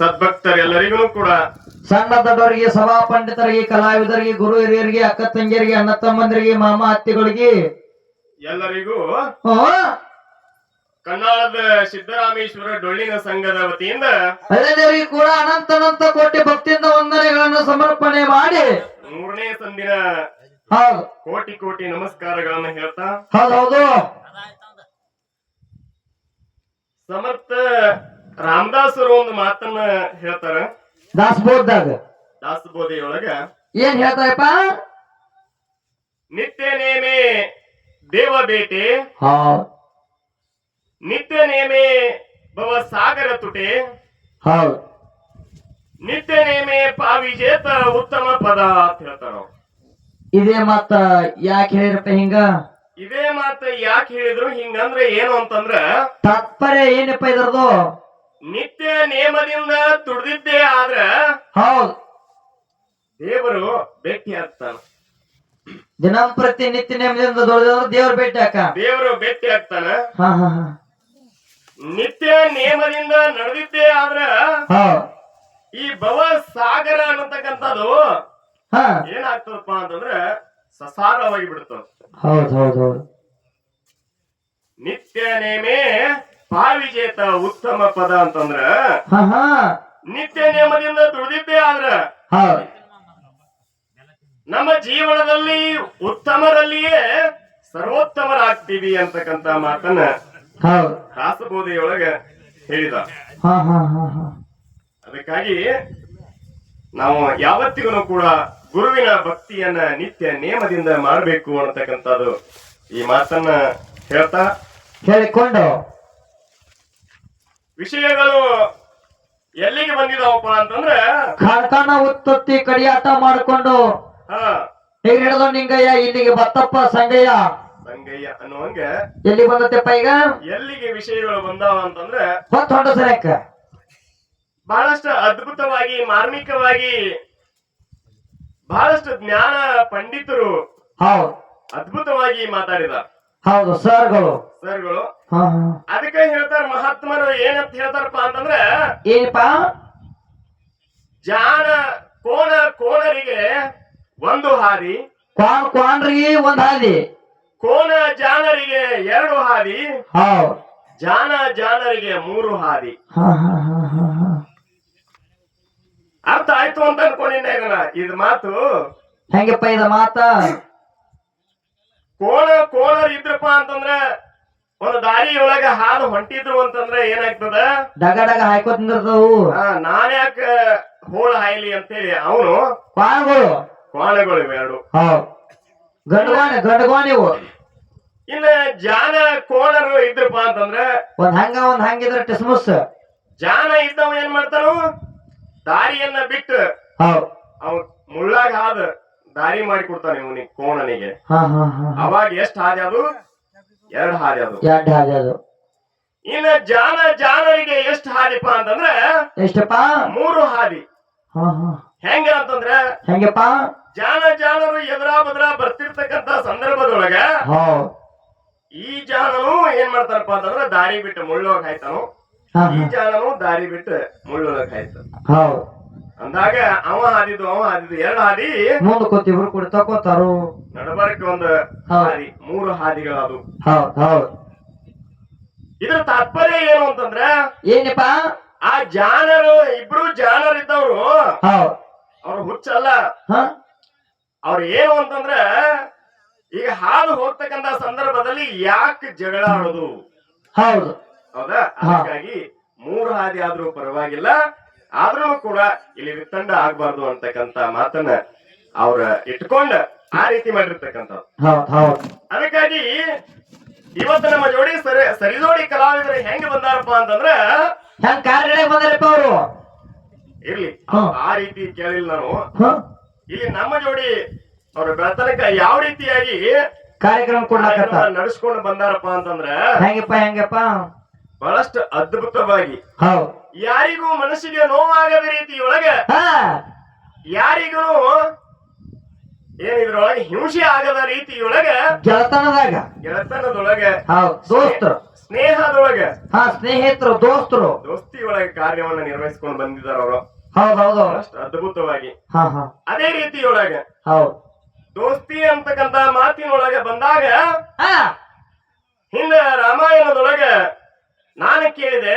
ಸದ್ಭಕ್ತರೆಲ್ಲರಿಗೂ ಕೂಡ ಸಣ್ಣ ದೊಡ್ಡವರಿಗೆ ಸಭಾ ಪಂಡಿತರಿಗೆ ಕಲಾವಿದರಿಗೆ ಗುರು ಹಿರಿಯರಿಗೆ ಅಕ್ಕ ತಂಗಿಯರಿಗೆ ಅಣ್ಣ ತಮ್ಮಂದಿರಿಗೆ ಮಾಮ ಅತ್ತಿಗಳಿಗೆ. ಎಲ್ಲರಿಗೂ ಹಾ? ಕನ್ನಾಳದ ಸಿದ್ದರಾಮೇಶ್ವರ ಡೊಳ್ಳಿನ ಸಂಘದ ವತಿಯಿಂದ ಹಳ್ಳಿದೇವರಿಗೆ ಕೂಡ ಅನಂತ ಅನಂತ ಕೋಟಿ ಭಕ್ತಿಯಿಂದ ವಂದನೆಗಳನ್ನು ಸಮರ್ಪಣೆ ಮಾಡಿ. ಮೂರನೇ ಸಂದಿನ ಹೌದು. ಕೋಟಿ ಕೋಟಿ ನಮಸ್ಕಾರಗಳನ್ನು ಹೇಳ್ತಾ ಹೌದೌದು. ಸಮರ್ಥ ರಾಮದಾಸರು ಒಂದು ಮಾತನ್ನ ಹೇಳ್ತಾರ. ದಾಸಬೋಧದಾಗ. ದಾಸಬೋಧೆಯೊಳಗ ಏನ್ ಹೇಳ್ತಾರಪ್ಪ ನಿತ್ಯ ನೇಮೆ ದೇವ ಬೇಟೆ. ಹಾ. ನಿತ್ಯ ನೇಮೆ ಭವ ಸಾಗರ ತುಟೆ. ಹೌದ್ ನಿತ್ಯ ನೇಮೆ ಪಾವಿಜೇತ ಉತ್ತಮ ಪದ ಅಂತ ಹೇಳ್ತಾರ. ಇದೇ ಮಾತ ಯಾಕೆ ಹೇಳಿರಪ್ಪ ಹಿಂಗ? ಇದೇ ಮಾತ ಯಾಕೆ ಹೇಳಿದ್ರು ಹಿಂಗಂದ್ರೆ ಏನು ಅಂತಂದ್ರ ತಾತ್ಪರ್ಯ ಏನಪ್ಪ ಇದ್ರದು? ನಿತ್ಯ ನೇಮದಿಂದ ತುಡಿದಿದ್ದೇ ಆದ್ರ ಹೌದು. ದೇವರು ಭೇಟಿ ಆಗ್ತಾನ. ದಿನಂಪ್ರತಿ ನಿತ್ಯ ನೇಮದಿಂದ ದೊಡ್ಡ ದೇವ್ರ ಬೆಟ್ಟಿ ಅಕ್ಕ ದೇವರು ಭೇಟಿ ಆಗ್ತಾನ. ನಿತ್ಯ ನೇಮದಿಂದ ನಡೆದಿದ್ದೇ ಆದ್ರ ಈ ಭವ ಸಾಗರ ಅನ್ನತಕ್ಕಂಥದ್ದು ಹಾ. ಏನಾಗ್ತದಪ್ಪ ಅಂತಂದ್ರ ಸಸಾರವಾಗಿ ಬಿಡ್ತದ ಹೌದು ಹೌದು ಹೌದ್. ನಿತ್ಯ ನೇಮೆ ಪಾವಿಜೇತ ಉತ್ತಮ ಪದ ಅಂತಂದ್ರ ನಿತ್ಯ ನಿಯಮದಿಂದ ದುಡಿದಿದ್ದೇ ಆದ್ರ ನಮ್ಮ ಜೀವನದಲ್ಲಿ ಉತ್ತಮರಲ್ಲಿಯೇ ಸರ್ವೋತ್ತಮರಾಗ್ತೀವಿ ಅಂತಕ್ಕಂತ ಮಾತನ್ನ ಹೌದ್. ದಾಸಬೋಧೆಯೊಳಗ ಹೇಳಿದ. ಅದಕ್ಕಾಗಿ ನಾವು ಯಾವತ್ತಿಗೂ ಕೂಡ ಗುರುವಿನ ಭಕ್ತಿಯನ್ನ ನಿತ್ಯ ನಿಯಮದಿಂದ ಮಾಡಬೇಕು ಅನ್ನತಕ್ಕಂಥದ್ದು ಈ ಮಾತನ್ನ ಹೇಳ್ತಾ ಹೇಳಿಕೊಂಡು ವಿಷಯಗಳು ಎಲ್ಲಿಗೆ ಬಂದಿದಾವಪ್ಪ ಅಂತಂದ್ರೆ ಕಾರ್ಖಾನ ಉತ್ಪತ್ತಿ ಕಡಿಯಾಟ ಮಾಡಿಕೊಂಡು ಹಿಡಿದು ನಿಂಗಯ್ಯ ಇಲ್ಲಿಗೆ ಬತ್ತಪ್ಪ ಸಂಗಯ್ಯ. ಸಂಗಯ್ಯ ಅನ್ನುವಂಗೆ ಎಲ್ಲಿ ಬಂದತ್ತಪ್ಪ ಈಗ? ಎಲ್ಲಿಗೆ ವಿಷಯಗಳು ಬಂದಾವ ಅಂತಂದ್ರೆ ಹೊತ್ತು ಹೊಂಡ ಸರಿಯಕ್ಕ ಬಹಳಷ್ಟು ಅದ್ಭುತವಾಗಿ ಮಾರ್ಮಿಕವಾಗಿ ಬಹಳಷ್ಟು ಜ್ಞಾನ ಪಂಡಿತರು ಹೌದು. ಅದ್ಭುತವಾಗಿ ಮಾತಾಡಿದ ಹೌದು ಸರ್ಗಳು. ಸರ್ಗಳು. ಅದಕ್ಕೆ ಹೇಳ್ತಾರ ಮಹಾತ್ಮರು ಏನಂತ ಹೇಳ್ತಾರಪ್ಪ ಅಂತಂದ್ರೆ ಏನಪ್ಪ ಜಾಣ ಕೋಣ ಕೋಣರಿಗೆ ಒಂದು ಹಾದಿ ಕ್ವಾನ್ ಕ್ವಾನ್ರಿಗೆ ಒಂದು ಹಾದಿ. ಕೋಣ ಜಾನರಿಗೆ ಎರಡು ಹಾದಿ ಹೌದು. ಜಾನ ಜಾನರಿಗೆ ಮೂರು ಹಾದಿ. ಅರ್ಥ ಆಯ್ತು ಅಂತ ಅನ್ಕೊಂಡಿದ್ದೆ ಇದ್ ಮಾತು ಹೆಂಗಪ್ಪ ಇದ ಮಾತ? ಕೋಣ ಕೋಳರ್ ಇದ್ರಪ್ಪ ಅಂತಂದ್ರೆ ಒಂದು ದಾರಿಯೊಳಗ ಹಾಲು ಹೊಂಟಿದ್ರು ಅಂತಂದ್ರೆ ಏನಾಗ್ತದ? ಡಗ ಡಗ ಹಾಯ್ಕೋತ ನಿಂದಿರ್ತಾವು ನಾನ್ ಯಾಕ ಹೋಳ ಹಾಯ್ಲಿ ಅಂತೇಳಿ? ಅವನು ಕ್ವಾಣಗಳು ಕೋಣಗಳು ಇವೆರಡು ಗಂಡಗೋಣ ಗಂಡಗೋಣ ಇವು. ಇನ್ನ ಜಾನ ಕೋಣರು ಇದ್ರಪ್ಪ ಅಂತಂದ್ರೆ ಒಂದ್ ಹಂಗ ಒಂದ್ ಹಂಗಿದ್ರ ಟಿಸ್ಮಸ್ ಜಾನ ಇದ್ದವ ಏನ್ ಮಾಡ್ತಾನು? ದಾರಿಯನ್ನ ಬಿಟ್ಟು ಅವ ಮುಳ್ಳಾಗ ಹಾದ ದಾರಿ ಮಾಡಿ ಕೊಡ್ತಾನೆ ಇವನಿಗೆ ಕೋಣನಿಗೆ. ಅವಾಗ ಎಷ್ಟ್ ಹಾದಿ ಅದು ಎರಡ್ ಹಾದಿ ಅದು ಎರಡ್ ಹಾದಿ ಅದು ಇನ್ನ ಜಾನ ಜಾನರಿಗೆ ಎಷ್ಟ್ ಹಾದಿಪ್ಪ ಅಂತಂದ್ರೆ ಎಷ್ಟಪ್ಪ? ಮೂರು ಹಾದಿ. ಹೆಂಗ ಅಂತಂದ್ರೆ ಹೆಂಗಪ್ಪ? ಜಾನ ಜಾನರು ಎದುರಾ ಬದ್ರಾ ಬರ್ತಿರ್ತಕ್ಕಂತ ಸಂದರ್ಭದೊಳಗ ಈ ಜಾನನು ಏನ್ ಮಾಡ್ತಾನಪ್ಪ ಅಂತಂದ್ರೆ ದಾರಿ ಬಿಟ್ಟು ಮುಳ್ಳೊಳಗ್ ಹಾಯ್ತಾನು. ಈ ಜಾನನು ದಾರಿ ಬಿಟ್ಟು ಮುಳ್ಳೊಳಗ್ ಹಾಯ್ತಾನ. ಅಂದಾಗ ಅವ ಹಾದಿದ್ದು ಅವ ಹಾದಿದ್ದು ಎರಡು ಹಾದಿ ಮುಂದ್ ಕೂತ್ ಇಬ್ರು ಕೂಡ ತಕೋತಾರು ನಡಬರಕ್ಕೆ ಒಂದು ಹೌದ್. ಮೂರು ಹಾದಿಗಳದು. ಹೌದ್ ಹೌದ್. ಇದ್ರ ತಾತ್ಪರ್ಯ ಏನು ಅಂತಂದ್ರೆ ಏನಪ್ಪ? ಆ ಜಾನರು ಇಬ್ರು ಜಾನರ್ ಇದ್ದವ್ರು ಅವ್ರು ಹುಚ್ಚಲ್ಲ ಅವ್ರ ಅವ್ರು ಏನು ಅಂತಂದ್ರೆ ಈಗ ಹಾದು ಹೋಗ್ತಕ್ಕಂತ ಸಂದರ್ಭದಲ್ಲಿ ಯಾಕೆ ಜಗಳ ಆಡೋದು? ಹೌದು. ಹೌದಾ? ಹಾಗಾಗಿ ಮೂರು ಹಾದಿ ಆದ್ರೂ ಪರವಾಗಿಲ್ಲ. ಆದ್ರೂ ಕೂಡ ಇಲ್ಲಿ ವಿತ್ತಂಡ ಆಗ್ಬಾರ್ದು ಅಂತಕ್ಕಂತ ಮಾತನ್ನ ಅವ್ರ ಇಟ್ಕೊಂಡ ಆ ರೀತಿ ಮಾಡಿರ್ತಕ್ಕಂಥ ಅದಕ್ಕಾಗಿ ಇವತ್ತು ನಮ್ಮ ಜೋಡಿ ಸರಿ ಸರಿಜೋಡಿ ಕಲಾವಿದರು ಹೆಂಗ್ ಬಂದಾರಪ್ಪ ಅಂತಂದ್ರ ಹೆಂಗ್ ಕಾರ್ಗಳೇ ಬಂದಾರಪ್ಪ ಅವರು? ಇರ್ಲಿ ಆ ರೀತಿ ಕೇಳಿಲ್ಲ ನಾನು. ಇಲ್ಲಿ ನಮ್ಮ ಜೋಡಿ ಅವ್ರ ಬೆಳತನಕ ಯಾವ ರೀತಿಯಾಗಿ ಕಾರ್ಯಕ್ರಮ ನಡೆಸ್ಕೊಂಡು ಬಂದಾರಪ್ಪ ಅಂತಂದ್ರ ಹೆಂಗಪ್ಪ ಹೆಂಗಪ್ಪ? ಬಹಳಷ್ಟು ಅದ್ಭುತವಾಗಿ. ಯಾರಿಗೂ ಮನಸ್ಸಿಗೆ ನೋವಾಗದ ರೀತಿಯೊಳಗ ಹಾ. ಯಾರಿಗೂ ಏನ್ ಇದ್ರೊಳಗೆ ಹಿಂಸೆ ಆಗದ ರೀತಿಯೊಳಗ ಗೆಳತನದಾಗ. ಗೆಳತನದೊಳಗ ದೋಸ್ತರು. ಸ್ನೇಹದೊಳಗ ಹಾ ಸ್ನೇಹಿತರು ದೋಸ್ತರು. ದೋಸ್ತಿ ಒಳಗೆ ಕಾರ್ಯವನ್ನ ನಿರ್ವಹಿಸಿಕೊಂಡು ಬಂದಿದ್ದಾರೆ ಅವರು. ಹೌದೌದು. ಅಷ್ಟು ಅದ್ಭುತವಾಗಿ. ಅದೇ ರೀತಿಯೊಳಗ ಹೌದು. ದೋಸ್ತಿ ಅಂತಕ್ಕಂತ ಮಾತಿನೊಳಗೆ ಬಂದಾಗ ಹಿಂದ ರಾಮಾಯಣದೊಳಗ ನಾನು ಕೇಳಿದೆ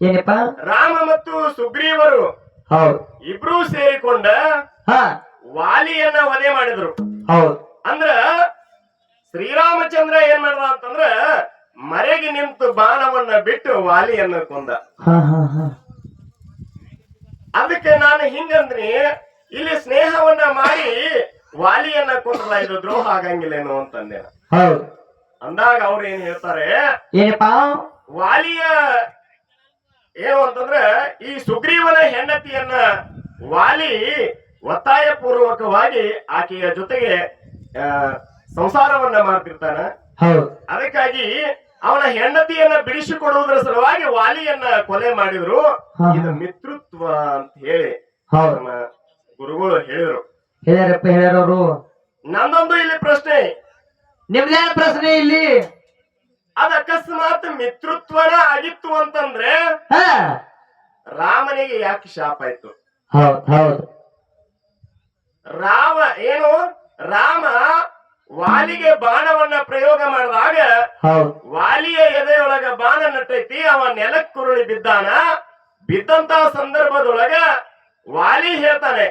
ಏನಪ್ಪ? ರಾಮ ಮತ್ತು ಸುಗ್ರೀವರು ಹೌದು. ಇಬ್ರು ಸೇರಿಕೊಂಡ ವಾಲಿಯನ್ನ ವಧೆ ಮಾಡಿದ್ರು. ಹೌದು. ಅಂದ್ರ ಶ್ರೀರಾಮಚಂದ್ರ ಏನ್ ಮಾಡ್ದ ಅಂತಂದ್ರ ಮರೆಗೆ ನಿಂತು ಬಾಣವನ್ನ ಬಿಟ್ಟು ವಾಲಿಯನ್ನ ಕೊಂದ. ಅದಕ್ಕೆ ನಾನು ಹಿಂಗಂದ್ರಿ ಇಲ್ಲಿ ಸ್ನೇಹವನ್ನ ಮಾಡಿ ವಾಲಿಯನ್ನ ಕೊಂದ್ರಲ್ಲ ಇದು ದ್ರೋಹ ಆಗಂಗಿಲ್ಲೇನೋ ಅಂತಂದೆ. ಅಂದಾಗ ಅವ್ರು ಏನ್ ಹೇಳ್ತಾರೆ ಏನಪ್ಪ? ವಾಲಿಯ ಏನು ಅಂತಂದ್ರೆ ಈ ಸುಗ್ರೀವನ ಹೆಂಡತಿಯನ್ನ ವಾಲಿ ಒತ್ತಾಯ ಪೂರ್ವಕವಾಗಿ ಆಕೆಯ ಜೊತೆಗೆ ಸಂಸಾರವನ್ನ ಮಾಡ್ತಿರ್ತಾನ. ಅದಕ್ಕಾಗಿ ಅವನ ಹೆಂಡತಿಯನ್ನ ಬಿಡಿಸಿಕೊಡುವುದರ ಸಲುವಾಗಿ ವಾಲಿಯನ್ನ ಕೊಲೆ ಮಾಡಿದ್ರು. ಇದು. ಮಿತ್ರತ್ವ ಅಂತ ಹೇಳಿ ಗುರುಗಳು ಹೇಳಿದ್ರು. ಹೇಳ್ಯಾರಪ್ಪ ಹೇಳ್ಯಾರವ್ರು ನಂದೊಂದು ಇಲ್ಲಿ ಪ್ರಶ್ನೆ. ನಿಮ್ದೇನ್ ಪ್ರಶ್ನೆ ಇಲ್ಲಿ? ಅದ ಅಕಸ್ಮಾತ್ ಮಿತ್ರತ್ವನ ಆಗಿತ್ತು ಅಂತಂದ್ರೆ ರಾಮನಿಗೆ ಯಾಕೆ ಶಾಪ ಆಯ್ತು? ಹೌದು ರಾಮ ಏನು? ರಾಮ ವಾಲಿಗೆ ಬಾಣವನ್ನ ಪ್ರಯೋಗ ಮಾಡಿದಾಗ ವಾಲಿಯ ಎದೆಯೊಳಗ ಬಾಣ ನಟ್ಟೈತಿ ಅವ ನೆಲಕ್ಕುರುಳಿ ಬಿದ್ದಾನ. ಬಿದ್ದಂತ ಸಂದರ್ಭದೊಳಗ ವಾಲಿ ಹೇಳ್ತಾನೆ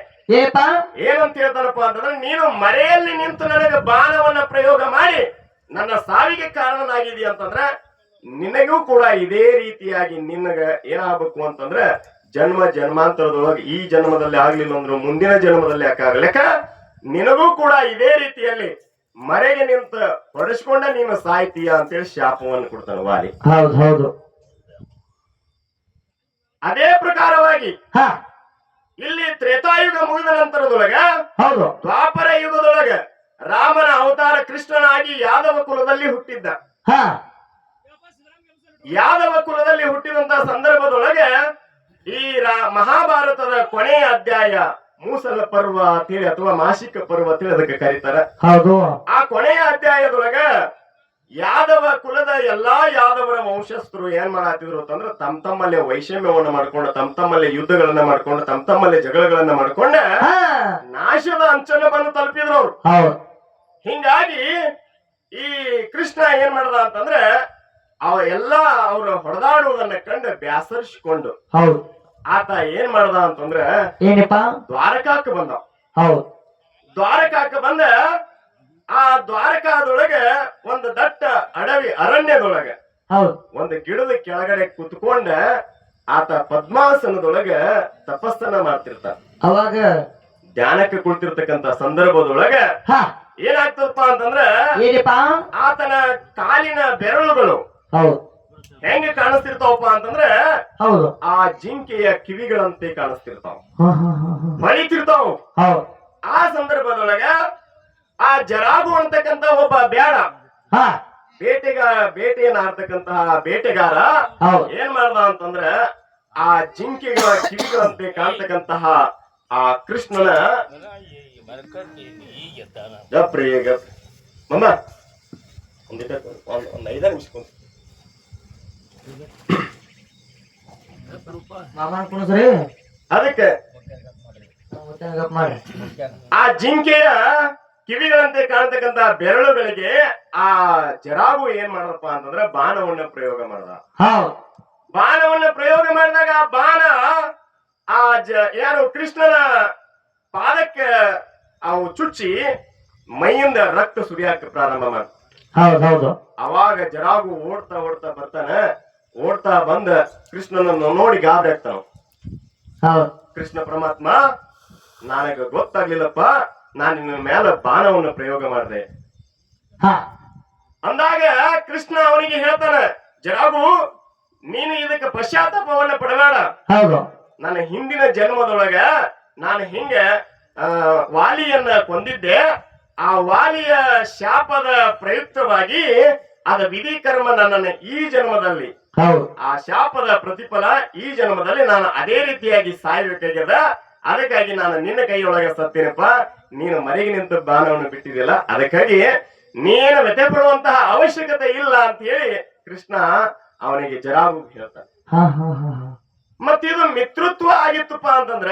ಏನಂತ ಹೇಳ್ತಾನಪ್ಪ ಅಂತಂದ್ರೆ ನೀನು ಮರೆಯಲ್ಲಿ ನಿಂತು ನನಗೆ ಬಾಣವನ್ನ ಪ್ರಯೋಗ ಮಾಡಿ ನನ್ನ ಸಾವಿಗೆ ಕಾರಣನಾಗಿದಿ ಅಂತಂದ್ರೆ ನಿನಗೂ ಕೂಡ ಇದೇ ರೀತಿಯಾಗಿ ನಿನಗ ಏನಾಗಬೇಕು ಅಂತಂದ್ರೆ ಜನ್ಮ ಜನ್ಮಾಂತರದೊಳಗೆ ಈ ಜನ್ಮದಲ್ಲಿ ಆಗ್ಲಿಲ್ಲ ಅಂದ್ರೆ ಮುಂದಿನ ಜನ್ಮದಲ್ಲಿ ಯಾಕಾಗ್ಲಿಕ್ಕ ನಿನಗೂ ಕೂಡ ಇದೇ ರೀತಿಯಲ್ಲಿ ಮರೆಗೆ ನಿಂತ ಹೊಡೆಸ್ಕೊಂಡ ನೀನು ಸಾಯ್ತೀಯ ಅಂತೇಳಿ ಶಾಪವನ್ನು ಕೊಡ್ತಾನೆ ವಾಲಿ. ಹೌದು ಹೌದು. ಅದೇ ಪ್ರಕಾರವಾಗಿ ಹಾ. ಇಲ್ಲಿ ತ್ರೇತಾಯುಗ ಮುಗಿದ ನಂತರದೊಳಗ ಹೌದು. ದ್ವಾಪರ ಯುಗದೊಳಗ ರಾಮನ ಅವತಾರ ಕೃಷ್ಣನಾಗಿ ಯಾದವ ಕುಲದಲ್ಲಿ ಹುಟ್ಟಿದ್ದ. ಯಾದವ ಕುಲದಲ್ಲಿ ಹುಟ್ಟಿದಂತ ಸಂದರ್ಭದೊಳಗೆ ಈ ರಾ- ಮಹಾಭಾರತದ ಕೊನೆಯ ಅಧ್ಯಾಯ ಮೂಸಲ ಪರ್ವ ಅಂತೇಳಿ ಅಥವಾ ಮಾಸಿಕ ಪರ್ವ ಅಂತೇಳಿ ಅದಕ್ಕೆ ಕರೀತಾರ. ಹೌದು. ಆ ಕೊನೆಯ ಅಧ್ಯಾಯದೊಳಗ ಯಾದವ ಕುಲದ ಎಲ್ಲಾ ಯಾದವರ ವಂಶಸ್ಥರು ಏನ್ ಮಾಡಾತಿದ್ರು ಅಂತಂದ್ರ ತಮ್ಮ ತಮ್ಮಲ್ಲೇ ವೈಷಮ್ಯವನ್ನ ಮಾಡ್ಕೊಂಡು ತಮ್ಮ ತಮ್ಮಲ್ಲೇ ಯುದ್ಧಗಳನ್ನ ಮಾಡ್ಕೊಂಡು ತಮ್ಮ ತಮ್ಮಲ್ಲೇ ಜಗಳಗಳನ್ನ ಮಾಡ್ಕೊಂಡ ನಾಶದ ಅಂಚನ್ನ ಬಂದು ತಲುಪಿದ್ರು ಅವ್ರು. ಹಿಂಗಾಗಿ ಈ ಕೃಷ್ಣ ಏನ್ ಮಾಡ್ದ ಅಂತಂದ್ರೆ ಅವ ಎಲ್ಲಾ ಅವ್ರ ಹೊಡೆದಾಡುವುದನ್ನ ಕಂಡು ಬ್ಯಾಸರಿಸಿಕೊಂಡು ಹೌದು. ಆತ ಏನ್ ಮಾಡ್ದ ಅಂತಂದ್ರೆ ಏನಪ್ಪ? ದ್ವಾರಕಾಕ ಬಂದ. ಹೌದು. ದ್ವಾರಕಾಕ ಬಂದ ಆ ದ್ವಾರಕಾದೊಳಗೆ ಒಂದು ದಟ್ಟ ಅಡವಿ ಅರಣ್ಯದೊಳಗೆ ಹೌದು. ಒಂದು ಗಿಡದ ಕೆಳಗಡೆ ಕುತ್ಕೊಂಡ ಆತ ಪದ್ಮಾಸನದೊಳಗೆ ತಪಸ್ಸನ್ನ ಮಾಡ್ತಿರ್ತಾನ. ಅವಾಗ ಧ್ಯಾನಕ್ಕೆ ಕುಳಿತಿರ್ತಕ್ಕಂತ ಸಂದರ್ಭದೊಳಗೆ ಹಾ. ಏನಾಗ್ತದಪ್ಪ ಅಂತಂದ್ರೆ ಏನಪ್ಪ? ಆತನ ಕಾಲಿನ ಬೆರಳುಗಳು ಹೌದು. ಹೆಂಗ ಕಾಣಿಸ್ತಿರ್ತಾವಪ್ಪ ಅಂತಂದ್ರೆ ಹೌದು. ಆ ಜಿಂಕೆಯ ಕಿವಿಗಳಂತೆ ಕಾಣಿಸ್ತಿರ್ತಾವ. ಬಳಿತಿರ್ತಾವ ಆ ಸಂದರ್ಭದೊಳಗ ಆ ಜರಾಬು ಅಂತಕ್ಕಂತ ಒಬ್ಬ ಬ್ಯಾಡ. ಹಾ. ಬೇಟೆಗ ಬೇಟೆಯನ್ನ ಆಡ್ತಕ್ಕಂತಹ ಬೇಟೆಗಾರ ಏನ್ ಮಾಡ್ದ ಅಂತಂದ್ರ ಆ ಜಿಂಕೆಗಳ ಕಿವಿಗಳಂತೆ ಕಾಣ್ತಕ್ಕಂತಹ ಆ ಕೃಷ್ಣನ ಗಪ್ರಿ ಗಪ್ ಮಮ್ಮ ಒಂದಿಟ ಒಂದ್ ಒಂದ್ ಐದಾರು ನಿಮಿಷ ಕುಂತ್. ಮಾಮನ ಕುಣಸ್ರಿ ಅದಕ್ಕೆ ಆ ಜಿಂಕೆಯ ಕಿವಿಗಳಂತೆ ಕಾಣತಕ್ಕಂತ ಬೆರಳುಗಳಿಗೆ ಆ ಜರಾಬು ಏನ್ ಮಾಡದಪ್ಪ ಅಂತಂದ್ರೆ ಬಾಣವನ್ನ ಪ್ರಯೋಗ ಮಾಡ್ದ. ಬಾಣವನ್ನ ಪ್ರಯೋಗ ಮಾಡಿದಾಗ ಆ ಬಾಣ ಆ ಜ ಯಾರು ಕೃಷ್ಣನ ಪಾದಕ್ಕೆ ಅವು ಚುಚ್ಚಿ ಮೈಯಿಂದ ರಕ್ತ ಸುರಿಯಾಕ ಪ್ರಾರಂಭ ಮಾಡ ಅವಾಗ ಜರಾಗು ಓಡ್ತಾ ಓಡ್ತಾ ಬರ್ತಾನ ಓಡ್ತಾ ಬಂದ ಕೃಷ್ಣನನ್ನು ನೋಡಿ ಗಾಬರಿ ಆಗ್ತಾನ ಕೃಷ್ಣ ಪರಮಾತ್ಮ ನನಗ ಗೊತ್ತಾಗ್ಲಿಲ್ಲಪ್ಪ ನಾನು ನಿನ್ನ ಮೇಲೆ ಬಾಣವನ್ನು ಪ್ರಯೋಗ ಮಾಡಿದೆ. ಹಾ. ಅಂದಾಗ ಕೃಷ್ಣ ಅವನಿಗೆ ಹೇಳ್ತಾನ ಜರಾಗು ನೀನು ಇದಕ್ಕೆ ಪಶ್ಚಾತ್ತಾಪವನ್ನ ಪಡಬೇಡ. ಹೌದು. ನನ್ನ ಹಿಂದಿನ ಜನ್ಮದೊಳಗ ನಾನು ಹಿಂಗೆ ವಾಲಿಯನ್ನ ಕೊಂದಿದ್ದೆ. ಆ ವಾಲಿಯ ಶಾಪದ ಪ್ರಯುಕ್ತವಾಗಿ ಅದ ವಿಧಿ ಕರ್ಮ ನನ್ನನ್ನು ಈ ಜನ್ಮದಲ್ಲಿ ಆ ಶಾಪದ ಪ್ರತಿಫಲ ಈ ಜನ್ಮದಲ್ಲಿ ನಾನು ಅದೇ ರೀತಿಯಾಗಿ ಸಾಯ್ಬೇಕಾಗ್ಯದ. ಅದಕ್ಕಾಗಿ ನಾನು ನಿನ್ನ ಕೈಯೊಳಗೆ ಸತ್ತೇನಪ್ಪ. ನೀನು ಮರೆಗೆ ನಿಂತ ಬಾಣವನ್ನು ಬಿಟ್ಟಿದ್ದಿಲ್ಲ ಅದಕ್ಕಾಗಿ ನೀನು ವ್ಯಥೆ ಪಡುವಂತಹ ಅವಶ್ಯಕತೆ ಇಲ್ಲ ಅಂತ ಹೇಳಿ ಕೃಷ್ಣ ಅವನಿಗೆ ಜರಾಬು ಹೇಳ್ತಾನೆ. ಮತ್ತಿದು ಮಿತ್ರತ್ವ ಆಗಿತ್ತಪ್ಪ ಅಂತಂದ್ರ